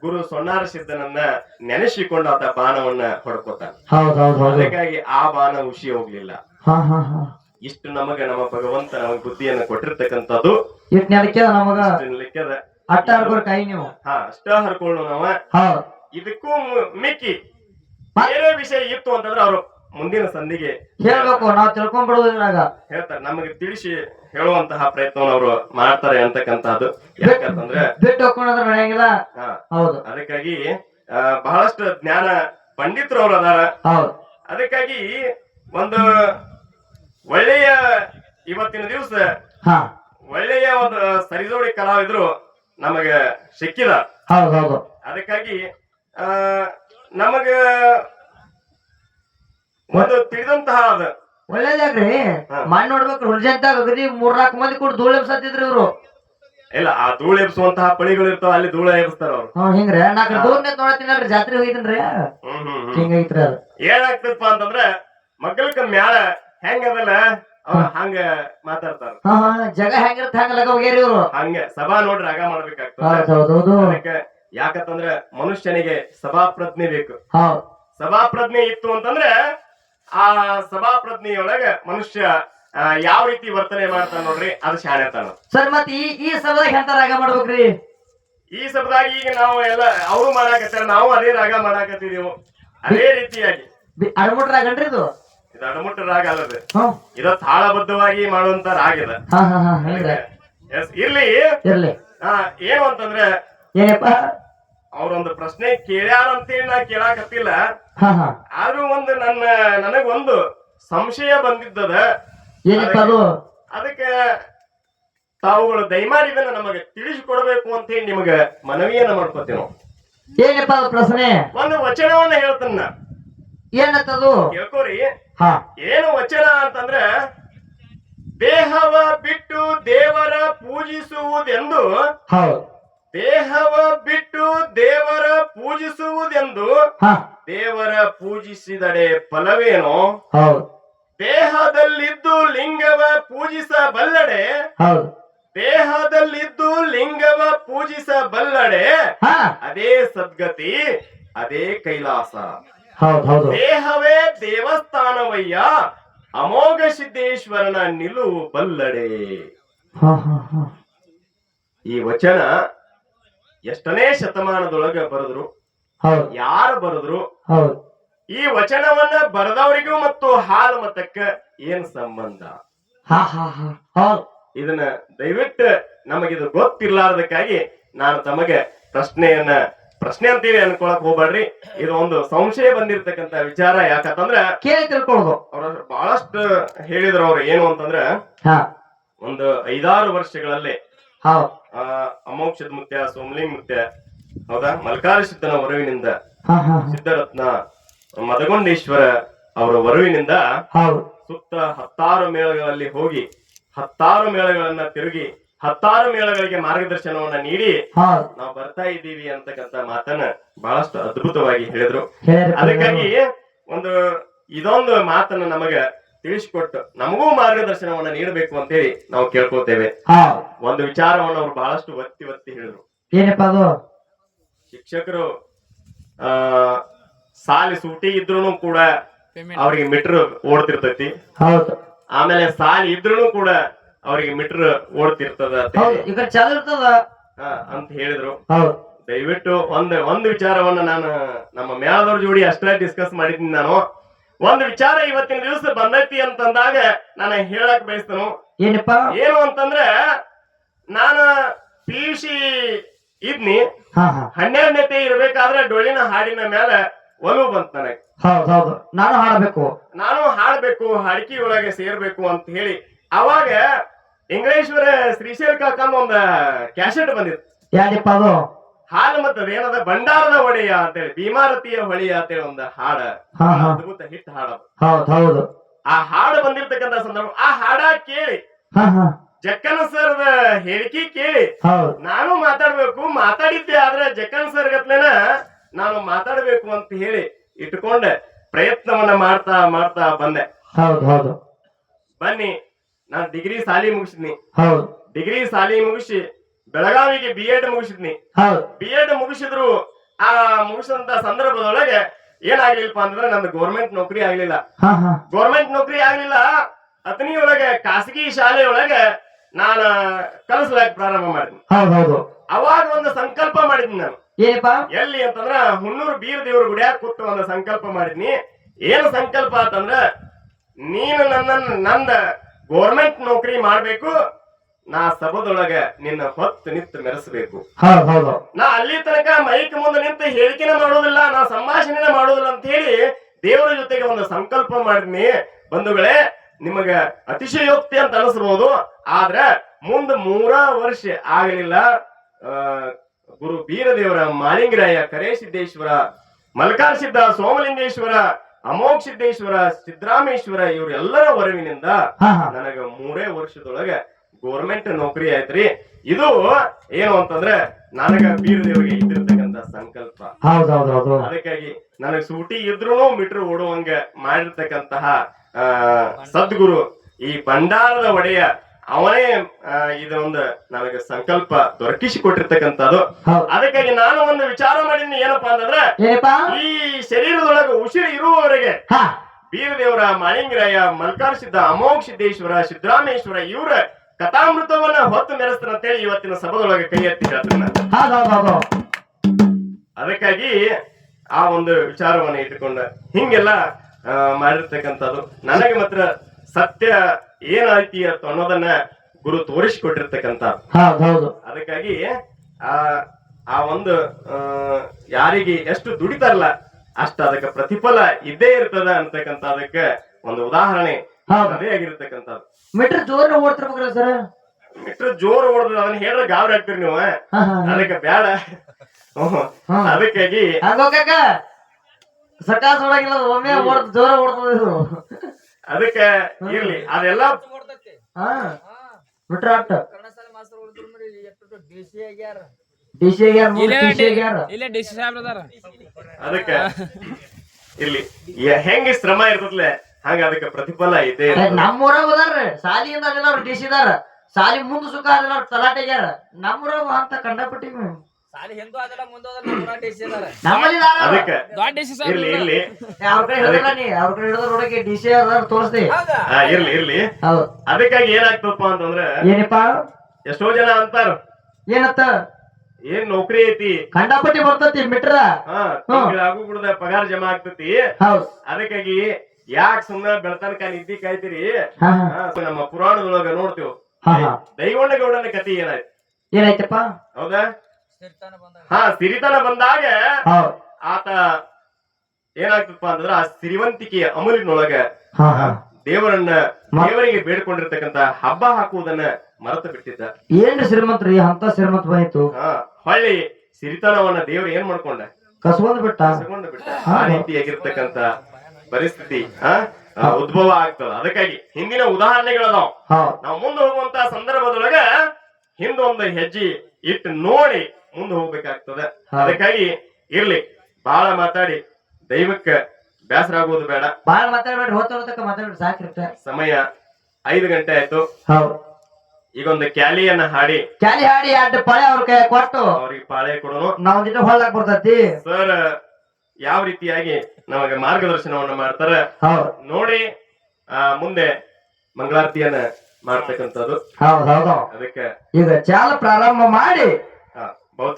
ಗುರು ಸೊನ್ನಾರ ಸಿದ್ಧನನ್ನ ನೆನೆಸಿಕೊಂಡು ಆತ ಬಾಣವನ್ನ ಹೊಡ್ಕೋತಾನೆ. ಅದಕ್ಕಾಗಿ ಆ ಬಾಣ ಹುಷಿ ಹೋಗ್ಲಿಲ್ಲ. ಇಷ್ಟು ನಮಗೆ ನಮ್ಮ ಭಗವಂತ ನಮಗೆ ಬುದ್ಧಿಯನ್ನು ಕೊಟ್ಟಿರ್ತಕ್ಕಂಥದ್ದು. ಲೆಕ್ಕದ ಅಟ್ಟ ಹರ್ಕೊರ್ ಕೈ ನೀವು. ಹಾ ಅಷ್ಟ ನಾವ. ಇದಕ್ಕೂ ಮಿಕ್ಕಿ. ಬೇರೆ ವಿಷಯ ಇತ್ತು ಅಂತಂದ್ರೆ ಅವರು ಮುಂದಿನ ಸಂಧಿಗೆ ಹೇಳ್ಬೇಕು ನಾವು ತಿಳ್ಕೊಂಡ್ಬಿಡುದು ಇದ್ರಾಗ. ಹೇಳ್ತಾರೆ. ನಮಗೆ ತಿಳಿಸಿ ಹೇಳುವಂತಹ ಪ್ರಯತ್ನವನ್ನು ಅವರು ಮಾಡ್ತಾರೆ ಅಂತಕ್ಕಂತಹದ್ದು ಯಾಕಂತಂದ್ರೆ ಬಿಟ್ಟು ಹೋಗ್ಕೊಂಡ್ರೆ ನಡೆಯಂಗಿಲ್ಲ? ಹೌದು. ಅದಕ್ಕಾಗಿ ಬಹಳಷ್ಟು ಜ್ಞಾನ ಪಂಡಿತರು ಅವರು ಅದಾರ. ಹೌದು. ಅದಕ್ಕಾಗಿ ಒಂದು ಒಳ್ಳೆಯ ಇವತ್ತಿನ ದಿವಸ ಒಳ್ಳೆಯ ಒಂದು ಸರಿಜೋಡಿ ಕಲಾವಿದ್ರು ನಮಗೆ ಸಿಕ್ಕಿದ. ಹೌದು ಹೌದು. ಅದಕ್ಕಾಗಿ ಆ ನಮಗ ಒಂದು ತಿಳಿದಂತಹ ಅದ. ಒಳ್ಳೇದಾಗ್ರಿ ಮಣ್ಣ ನೋಡ್ಬೇಕ್ರಿ ಹುಲ್ಜಂತಾಗ ಅಗದಿ ಮೂರ್ನಾಲ್ಕು ಮಂದಿ ಕೂಡ ಧೂಳು ಎಬ್ಸತ್ತಿದ್ರಿ ಇವ್ರು. ಇಲ್ಲ ಆ ಧೂಳು ಎಬ್ಸುವಂತಹ ಪಳಿಗಳು ಇರ್ತಾವ ಅಲ್ಲಿ ಧೂಳ ಎಬ್ಸ್ತಾರ ಅವ್ರು. ಹ್ಮ್ ಹಿಂಗ್ರಿ. ನಾ ಕಡೆ ದೂರ ನಿಂತ್ ನೋಡತ್ತೀನಲ್ರಿ ಜಾತ್ರೆ ಹೋಗಿದ್ದೀನ್ರಿ. ಹ್ಮ್ ಹಿಂಗೈತ್ರಿ ಅದು. ಏನಾಗ್ತದಪ್ಪ ಅಂತಂದ್ರ ಮಕ್ಕಳಕ್ಕ ಮ್ಯಾಲ ಹೆಂಗ ಅದಲ್ಲ ಅವ್ರ ಹಂಗ ಮಾತಾಡ್ತಾರ. ಜಗ ಹೆಂಗಿರುತ್ತೆ ಹಂಗ ಲಗ ಹೋಗ್ಯಾರಿ ಇವ್ರು. ಹಂಗ ಸಭಾ ನೋಡ್ರಿ ಆಗ ಮಾಡ್ಬೇಕಾಗ್ತದ. ಯಾಕಂತಂದ್ರ ಮನುಷ್ಯನಿಗೆ ಸಭಾ ಪ್ರಜ್ಞೆ ಬೇಕು. ಸಭಾ ಪ್ರಜ್ಞೆ ಇತ್ತು ಅಂತಂದ್ರೆ ಆ ಸಭಾ ಪ್ರಜ್ಞೆಯೊಳಗ ಮನುಷ್ಯ ಯಾವ ರೀತಿ ವರ್ತನೆ ಮಾಡ್ತಾನ ನೋಡ್ರಿ ಅದು ಶಾಣೆತನ ಸರ್ ಮತ್ ಈ ಈ ಸಭದಾಗ ಎಂತ ರಾಗ ಮಾಡ್ಬೇಕ್ರಿ? ಈ ಸಭದಾಗ ಈಗ ನಾವು ಎಲ್ಲ ಅವರು ಮಾಡಾಕತ್ತಾರ ನಾವು ಅದೇ ರಾಗ ಮಾಡಾಕತ್ತಿದೀವು ಅದೇ ರೀತಿಯಾಗಿ. ಅಡಮುಟ್ ರಾಗನ್ರಿ ಇದು? ಇದು ಅಡಮುಟ್ಟ ರಾಗ ಅಲ್ಲದೆ. ಇದ ತಾಳಬದ್ಧವಾಗಿ ಮಾಡುವಂತ ರಾಗ ಇದೆ. ಇರ್ಲಿ. ಇರ್ಲಿ. ಏನು ಅಂತಂದ್ರೆ ಏನಪ್ಪ? ಅವ್ರೊಂದು ಪ್ರಶ್ನೆ ಕೇಳ್ಯಾರ ಅಂತೇಳಿ ನಾ ಕೇಳಾಕತ್ತಿಲ್ಲ. ಆದ್ರೂ ಒಂದು ನನ್ನ ನನಗೊಂದು ಸಂಶಯ ಬಂದಿದ್ದದ. ಅದಕ್ಕೆ ತಾವುಗಳು ದಯಮಾಡಿ ಇದನ್ನ ನಮಗೆ ತಿಳಿಸಿಕೊಡ್ಬೇಕು ಅಂತ ಹೇಳಿ ನಿಮಗೆ ಮನವಿಯನ್ನ ಮಾಡ್ಕೋತೀವಿ ಏನಪ್ಪ ಅದು ಪ್ರಶ್ನೆ? ಒಂದು ವಚನವನ್ನ ಹೇಳ್ತನ್ನ ಏನತ್ತದು ಕೇಳ್ಕೋರಿ. ಹಾ. ಏನು ವಚನ ಅಂತಂದ್ರೆ ದೇಹವ ಬಿಟ್ಟು ದೇವರ ಪೂಜಿಸುವುದೆಂದು ದೇಹವ ಬಿಟ್ಟು ದೇವರ ಪೂಜಿಸುವುದೆಂದು ದೇವರ ಪೂಜಿಸಿದಡೆ ಫಲವೇನೋ? ಹೌದ್. ದೇಹದಲ್ಲಿದ್ದು ಲಿಂಗವ ಪೂಜಿಸಬಲ್ಲಡೆ ಹೌದ್. ದೇಹದಲ್ಲಿದ್ದು ಲಿಂಗವ ಪೂಜಿಸಬಲ್ಲಡೆ ಅದೇ ಸದ್ಗತಿ ಅದೇ ಕೈಲಾಸ. ದೇಹವೇ ದೇವಸ್ಥಾನವಯ್ಯ ಅಮೋಘ ಸಿದ್ದೇಶ್ವರನ ನಿಲುವು ಬಲ್ಲಡೆ. ಈ ವಚನ ಎಷ್ಟನೇ ಶತಮಾನದೊಳಗ ಬರೆದ್ರು? ಯಾರು ಬರೆದ್ರು? ಈ ವಚನವನ್ನ ಬರೆದವರಿಗೂ ಮತ್ತು ಹಾಲು ಮತಕ್ಕ ಏನ್ ಸಂಬಂಧ? ಇದನ್ನ ದಯವಿಟ್ಟು ನಮಗಿದು ಗೊತ್ತಿರ್ಲಾರ್ದಕ್ಕಾಗಿ ನಾನು ತಮಗೆ ಪ್ರಶ್ನೆಯನ್ನ ಪ್ರಶ್ನೆ ಅಂತೀವಿ ಅನ್ಕೊಳಕ್ ಹೋಗ್ಬೇಡ್ರಿ. ಇದು ಒಂದು ಸಂಶಯ ಬಂದಿರ್ತಕ್ಕಂತ ವಿಚಾರ. ಯಾಕಂತಂದ್ರ ಕೇಳಿ ಅವ್ರ ಬಹಳಷ್ಟು ಹೇಳಿದ್ರು ಅವ್ರು ಏನು ಅಂತಂದ್ರ ಹಾ. ಒಂದು ಐದಾರು ವರ್ಷಗಳಲ್ಲಿ ಆ ಅಮೋಕ್ಷದ ಮುತ್ಯ ಸೋಮಲಿಂಗ ಮುತ್ಯ ಹೌದಾ? ಮಲ್ಕಾರ ಸಿದ್ಧನ ವರುವಿನಿಂದ. ಸಿದ್ಧರತ್ನ ಮದಗೊಂಡೇಶ್ವರ ಅವರ ವರವಿನಿಂದ ಸುತ್ತ ಹತ್ತಾರು ಮೇಳಗಳಲ್ಲಿ ಹೋಗಿ ಹತ್ತಾರು ಮೇಳಗಳನ್ನ ತಿರುಗಿ ಹತ್ತಾರು ಮೇಳಗಳಿಗೆ ಮಾರ್ಗದರ್ಶನವನ್ನ ನೀಡಿ ನಾವು ಬರ್ತಾ ಇದ್ದೀವಿ ಅಂತಕ್ಕಂತ ಮಾತನ್ನ ಬಹಳಷ್ಟು ಅದ್ಭುತವಾಗಿ ಹೇಳಿದ್ರು. ಅದಕ್ಕಾಗಿ ಒಂದು ಇದೊಂದು ಮಾತನ್ನ ನಮಗ ತಿಳಿಸಿಕೊಟ್ಟು ನಮಗೂ ಮಾರ್ಗದರ್ಶನವನ್ನ ನೀಡಬೇಕು ಅಂತ ಹೇಳಿ ನಾವು ಕೇಳ್ಕೊತೇವೆ. ಹೌದ್ ಒಂದು ವಿಚಾರವನ್ನು ಅವರು ಬಹಳಷ್ಟು ಒತ್ತಿ ಒತ್ತಿ ಹೇಳಿದ್ರು. ಏನಪ್ಪ ಅದು? ಶಿಕ್ಷಕರು ಆ ಸಾಲಿ ಸೂಟಿ ಇದ್ರು ಕೂಡ ಅವರಿಗೆ ಮೀಟರ್ ಓಡ್ತಿರ್ತೈತಿ. ಆಮೇಲೆ ಸಾಲಿ ಇದ್ರು ಕೂಡ ಅವರಿಗೆ ಮೀಟರ್ ಓಡ್ತಿರ್ತದ ಅಂತ ಹೇಳಿದ್ರು. ಹೌದ್. ದಯವಿಟ್ಟು ಒಂದ್ ಒಂದ್ ವಿಚಾರವನ್ನ ನಾನು ನಮ್ಮ ಮೇಳದವ್ರ ಜೋಡಿ ಅಷ್ಟೇ ಡಿಸ್ಕಸ್ ಮಾಡಿದ್ದೀನಿ ನಾನು. ಒಂದು ವಿಚಾರ ಇವತ್ತಿನ ದಿವಸ ಬಂದೈತಿ ಅಂತಂದಾಗ ನಾನು ಹೇಳಕ್ ಬಯಸ್ತೇನು. ಏನಪ್ಪ? ಏನು ಅಂತಂದ್ರೆ ನಾನು ಪಿ ಯು ಸಿ ಇದ್ನಿ. ಹನ್ನೆರಡನೇತೆ ಇರ್ಬೇಕಾದ್ರೆ ಡೊಳ್ಳಿನ ಹಾಡಿನ ಮೇಲೆ ಒಲವು ಬಂತ ನನಗೆ. ಹೌದೌದು ಹೌದು. ನಾನು ಹಾಡಬೇಕು. ನಾನು ಹಾಡಬೇಕು ಹಾಡಿಕೆ ಒಳಗೆ ಸೇರ್ಬೇಕು ಅಂತ ಹೇಳಿ. ಅವಾಗ ಇಂಗ್ಲೇಶ್ವರ ಶ್ರೀಶೈಲ್ ಕಾಕಂದ ಒಂದ ಕ್ಯಾಸೆಟ್ ಬಂದಿತ್ತು. ಯಾರಿಪ್ಪ ಅದು? ಹಾಲು ಮತ್ತದ ಏನದ ಭಂಡಾರದ ಒಡೆಯ ಅಂತೇಳಿ ಭೀಮಾರತಿಯ ಹೊಳೆಯ ಅಂತೇಳಿ ಒಂದು ಹಾಡ. ಅದ್ಭುತ ಹಿಟ್ ಹಾಡದು ಆ ಹಾಡು ಬಂದಿರತಕ್ಕಂತ ಸಂದರ್ಭ ಆ ಹಾಡ ಕೇಳಿ. ಜಕ್ಕನ ಸರ್ದ ಹೇಳಿಕೆ ಕೇಳಿ. ನಾನು ಮಾತಾಡ್ಬೇಕು ಮಾತಾಡಿದ್ದೆ ಆದ್ರೆ ಜಕ್ಕನ್ ಸರ್ ಗತ್ಲೆನ ನಾನು ಮಾತಾಡ್ಬೇಕು ಅಂತ ಹೇಳಿ ಇಟ್ಕೊಂಡೆ ಪ್ರಯತ್ನವನ್ನ ಮಾಡ್ತಾ ಮಾಡ್ತಾ ಬಂದೆ. ಬನ್ನಿ ನಾನು ಡಿಗ್ರಿ ಸಾಲಿ ಮುಗಿಸಿದ್ನಿ ಡಿಗ್ರಿ ಸಾಲಿ ಮುಗಿಸಿ ಬೆಳಗಾವಿಗೆ ಬಿ ಎಡ್ ಮುಗಿಸಿದ್ನಿ. ಬಿ ಎಡ್ ಮುಗಿಸಿದ್ರು ಆ ಮುಗಿಸಿದಂತ ಸಂದರ್ಭದೊಳಗೆ ಏನಾಗ್ಲಿಲ್ಲಪ್ಪ ಅಂದ್ರೆ ನನ್ನ ಗೌರ್ಮೆಂಟ್ ನೌಕರಿ ಆಗ್ಲಿಲ್ಲ. ಗೌರ್ಮೆಂಟ್ ನೌಕರಿ ಆಗ್ಲಿಲ್ಲ. ಅತನಿ ಒಳಗೆ ಖಾಸಗಿ ಶಾಲೆಯೊಳಗೆ ನಾನು ಕಲಿಸ್ಲಾಕ್ ಪ್ರಾರಂಭ ಮಾಡಿದ್ನಿ. ಅವಾಗ ಒಂದು ಸಂಕಲ್ಪ ಮಾಡಿದ್ನಿ ನಾನು. ಏನಪ್ಪ? ಎಲ್ಲಿ ಅಂತಂದ್ರ ಹುಣ್ಣೂರು ಬೀರ್ ದೇವ್ರ ಗುಡಿಯಾಗ ಕೂತು ಒಂದು ಸಂಕಲ್ಪ ಮಾಡಿದ್ನಿ. ಏನು ಸಂಕಲ್ಪ ಅಂತಂದ್ರ ನೀನು ನನ್ನ ನಂದ ಗೌರ್ಮೆಂಟ್ ನೌಕರಿ ಮಾಡ್ಬೇಕು ನಾ ಸಭದೊಳಗ ನಿನ್ನ ಹೊತ್ತು ನಿಂತು ಮೆರೆಸಬೇಕು. ನಾ ಅಲ್ಲಿ ತನಕ ಮೈಕ್ ಮುಂದೆ ನಿಂತು ಹೇಳಿಕೆನ ಮಾಡೋದಿಲ್ಲ ನಾ ಸಂಭಾಷಣೆನ ಮಾಡೋದಿಲ್ಲ ಅಂತ ಹೇಳಿ ದೇವರ ಜೊತೆಗೆ ಒಂದು ಸಂಕಲ್ಪ ಮಾಡಿದ್ನಿ. ಬಂಧುಗಳೇ ನಿಮಗ ಅತಿಶಯೋಕ್ತಿ ಅಂತ ಅನಿಸ್ಬೋದು. ಆದ್ರ ಮುಂದ ಮೂರ ವರ್ಷ ಆಗಲಿಲ್ಲ. ಆ, ಗುರು ಬೀರದೇವರ ಮಾಲಿಂಗರಾಯ ಕರೇಸಿದ್ದೇಶ್ವರ ಮಲ್ಕಾರ್ ಸಿದ್ಧ ಸೋಮಲಿಂಗೇಶ್ವರ ಅಮೋಘ ಸಿದ್ದೇಶ್ವರ ಸಿದ್ದರಾಮೇಶ್ವರ ಇವರೆಲ್ಲರ ವರವಿನಿಂದ ನನಗ ಮೂರೇ ವರ್ಷದೊಳಗ ಗೋರ್ಮೆಂಟ್ ನೌಕರಿ ಐತ್ರಿ ಇದು ಏನು ಅಂತಂದ್ರೆ ನನಗ ಬೀರದೇವ್ರಿಗೆ ಇದ್ದಿರ್ತಕ್ಕಂತ ಸಂಕಲ್ಪ. ಅದಕ್ಕಾಗಿ ನನಗ್ ಸೂಟಿ ಇದ್ರು ಮೀಟರ್ ಓಡುವಂಗ ಮಾಡಿರ್ತಕ್ಕಂತಹ ಆ ಸದ್ಗುರು ಈ ಭಂಡಾರದ ಒಡೆಯ ಅವನೇ ಇದು ಇದೊಂದು ನನಗೆ ಸಂಕಲ್ಪ ದೊರಕಿಸಿ ಕೊಟ್ಟಿರ್ತಕ್ಕಂಥದ್ದು ಅದಕ್ಕಾಗಿ ನಾನು ಒಂದು ವಿಚಾರ ಮಾಡಿದ್ನಿ ಏನಪ್ಪಾ ಅಂತಂದ್ರೆ ಈ ಶರೀರದೊಳಗೆ ಉಸಿರು ಇರುವವರಿಗೆ ಬೀರದೇವರ ಮಾಳಿಂಗರಾಯ ಮಲ್ಕಾರ್ ಸಿದ್ಧ ಅಮೋಘ ಸಿದ್ದೇಶ್ವರ ಸಿದ್ದರಾಮೇಶ್ವರ ಇವರ ಕಥಾಮೃತವನ್ನ ಹೊತ್ತು ಮೆರೆಸ್ತಾರ ಅಂತೇಳಿ ಇವತ್ತಿನ ಸಭದೊಳಗೆ ಕೈ ಎತ್ತಿ ಹೇಳ್ತೀನಿ ಅದಕ್ಕಾಗಿ ಆ ಒಂದು ವಿಚಾರವನ್ನ ಇಟ್ಟುಕೊಂಡ ಹಿಂಗೆಲ್ಲ ಮಾಡಿರ್ತಕ್ಕಂಥದ್ದು. ನನಗೆ ಮಾತ್ರ ಸತ್ಯ ಏನಾಯ್ತಿ ಅಂತ ಅನ್ನೋದನ್ನ ಗುರು ತೋರಿಸಿಕೊಟ್ಟಿರ್ತಕ್ಕಂಥ. ಅದಕ್ಕಾಗಿ ಆ ಆ ಒಂದು ಯಾರಿಗೆ ಎಷ್ಟು ದುಡಿತಾರಲ್ಲ ಅಷ್ಟ ಅದಕ್ಕೆ ಪ್ರತಿಫಲ ಇದ್ದೇ ಇರ್ತದ ಅಂತಕ್ಕಂಥ ಅದಕ್ಕೆ ಒಂದು ಉದಾಹರಣೆ ಅದೇ ಆಗಿರ್ತಕ್ಕಂಥದ್ದು. ಮೀಟರ್ ಜೋರ್ ಓಡ್ತಿರ್ಬೇಕ್ರ ಸರ್. ಮಿಟ್ರ ಜೋರ್ ಹೊಡೆದ ಅದನ್ನ ಹೇಳ್ರ ಗಾಬರಿ ಆಗ್ತೀರಿ ನೀವು. ಹಾ ಹಾ ಹಾ. ಅದಕ್ಕೆ ಬ್ಯಾಡ. ಅದಕ್ಕಾಗಿ ಹಂಗೋಕಾಕ ಸಕಾಸ ಹೊಡಂಗಿಲ್ಲ ಒಮ್ಮೆ ಓಡ್ತ ಜೋರ ಓಡ್ತದ ಇದು. ಅದಕ್ಕೆ ಇರ್ಲಿ. ಅದೆಲ್ಲ ಹಾ. ಮೀಟರ್ ಆಟ. ಡಿ ಸಿ ಆಗ್ಯಾರ ಇಲ್ಲೇ ಸಾಹೇಬ್ರ ಅದಕ್ಕೆ ಇರ್ಲಿ. ಹೆಂಗ್ ಶ್ರಮ ಇರ್ತದ್ಲೆ? ಹಂಗ ಅದಕ್ಕೆ ಪ್ರತಿಫಲ ಐತೆ ನಮ್ಮೂರಾಗ ಸಾಲಿ ಸಾಲಿಯಿಂದ ಅದಿಲ್ಲ ಡಿಸಿದಾರ ಡಿ ಸಿ ಇದಾರ. ಸಾಲಿ ಮುಂದ ಸುಖ ಅದಿಲ್ಲ ಅವ್ರು ತಲಾಟೆಗ್ಯಾರ ನಮ್ಮೂರಾಗ ಅಂತ ಕಂಡಪಟ್ಟಿ ಸಾಲಿ ಹಿಂದೂ ಅದಲ್ಲ ಮುಂದೆ ಅದಾರ. ಅದಕ್ಕೆ ದೊಡ್ಡ ಇರ್ಲಿ ಇರ್ಲಿ. ಅವ್ರ ಕಡೆ ಹಿಡಿದ್ರ ನೀ ಅವ್ರ ಕಡೆ ನೋಡಕ್ಕೆ ಅದಾರ ಇರ್ಲಿ ಇರ್ಲಿ. ಹೌದು. ಅದಕ್ಕಾಗಿ ಏನಾಗ್ತಪ್ಪ ಅಂತಂದ್ರೆ ಏನಪ್ಪ? ಎಷ್ಟೋ ಜನ ಅಂತಾರ. ಏನತ್ತ? ಏನ್ ನೌಕರಿ ಐತಿ? ಕಂಡಪಟ್ಟಿ ಬರ್ತತಿ ಮಿಟ್ರ. ಹಾ ಆಗು ಬಿಡದ ಪಗಾರ ಜಮಾ ಆಗ್ತತಿ. ಅದಕ್ಕಾಗಿ ಯಾಕೆ ಸುಮ್ಮನೆ ಬೆಳತನಕ ನಿದ್ದಿ ಕಾಯ್ತೀರಿ ಕಾಯ್ತಿರಿ ಹಾ ಹಾ, ನಮ್ಮ ಪುರಾಣದೊಳಗ ನೋಡ್ತೀವಿ. ದೈವಣ್ಣ ಗೌಡನ ಕತಿ ಏನಾಯ್ತು? ಏನಾಯ್ತಪ್ಪ? ಹೌದಾ? ಸಿರ್ತಾನ ಬಂದಾಗ. ಹಾ ಸಿರಿತನ ಬಂದಾಗ ಹೌದ್ ಆತ ಏನಾಗ್ತಪ್ಪ ಅಂತಂದ್ರ ಆ ಸಿರಿವಂತಿಕೆಯ ಅಮಲಿನೊಳಗ ದೇವರನ್ನ ದೇವರಿಗೆ ಬೇಡ್ಕೊಂಡಿರ್ತಕ್ಕಂತ ಹಬ್ಬ ಹಾಕುವುದನ್ನ ಮರೆತು ಬಿಟ್ಟಿದ್ದ. ಏನ್ರಿ ಶ್ರೀಮಂತ್ರಿ ಅಂತ ಶ್ರೀಮಂತ ಬಂತು ಹಾ ಹೊಳ್ಳಿ ಸಿರಿತನವನ್ನ ದೇವ್ರ ಏನ್ ಮಾಡ್ಕೊಂಡ? ಕಸ್ಕೊಂಡ್ ಬಿಟ್ಟ. ತಗೊಂಡು ಬಿಟ್ಟ. ಆ ರೀತಿಯಾಗಿರ್ತಕ್ಕಂತ ಪರಿಸ್ಥಿತಿ ಉದ್ಭವ ಆಗ್ತದ. ಅದಕ್ಕಾಗಿ ಹಿಂದಿನ ಉದಾಹರಣೆಗಳು ಹೌದ್ ನಾವು ಮುಂದೆ ಹೋಗುವಂತ ಸಂದರ್ಭದೊಳಗ ಹಿಂದೊಂದು ಹೆಜ್ಜೆ ಇಟ್ಟು ನೋಡಿ ಮುಂದೆ ಹೋಗ್ಬೇಕಾಗ್ತದ. ಅದಕ್ಕಾಗಿ ಇರ್ಲಿ ಬಹಳ ಮಾತಾಡಿ ದೈವಕ್ಕೆ ಬೇಸರ ಆಗೋದು ಬೇಡ. ಬಹಳ ಮಾತಾಡ್ಬೇಡ್ರಿ ಹೋತ ಹೋತಕ್ಕ ಮಾತಾಡ್ಬೇಡ್ರಿ ಸಾಕಿರ್ತ ಸಮಯ ಐದು ಗಂಟೆ ಆಯ್ತು. ಹೌದು. ಈಗ ಒಂದು ಕ್ಯಾಲಿಯನ್ನ ಹಾಡಿ. ಕ್ಯಾಲಿ ಹಾಡಿ ಅಡ್ಡ ಪಾಳೆ ಅವ್ರ ಕೈ ಕೊಟ್ಟು ಅವ್ರಿಗೆ ಪಾಳೆ ಕೊಡೋನು. ನಾವ್ ಹೊಳ್ಳಾಕ್ ಬರ್ತೈತಿ. ಸರ್ ಯಾವ ರೀತಿಯಾಗಿ ನಮಗೆ ಮಾರ್ಗದರ್ಶನವನ್ನ ಮಾಡ್ತಾರೆ. ನೋಡಿ ಆ ಮುಂದೆ ಮಂಗಳಾರತಿಯನ್ನ ಮಾಡ್ತಕ್ಕಂಥದ್ದು. ಅದಕ್ಕೆ ಈಗ ಚಾಲ ಪ್ರಾರಂಭ ಮಾಡಿ.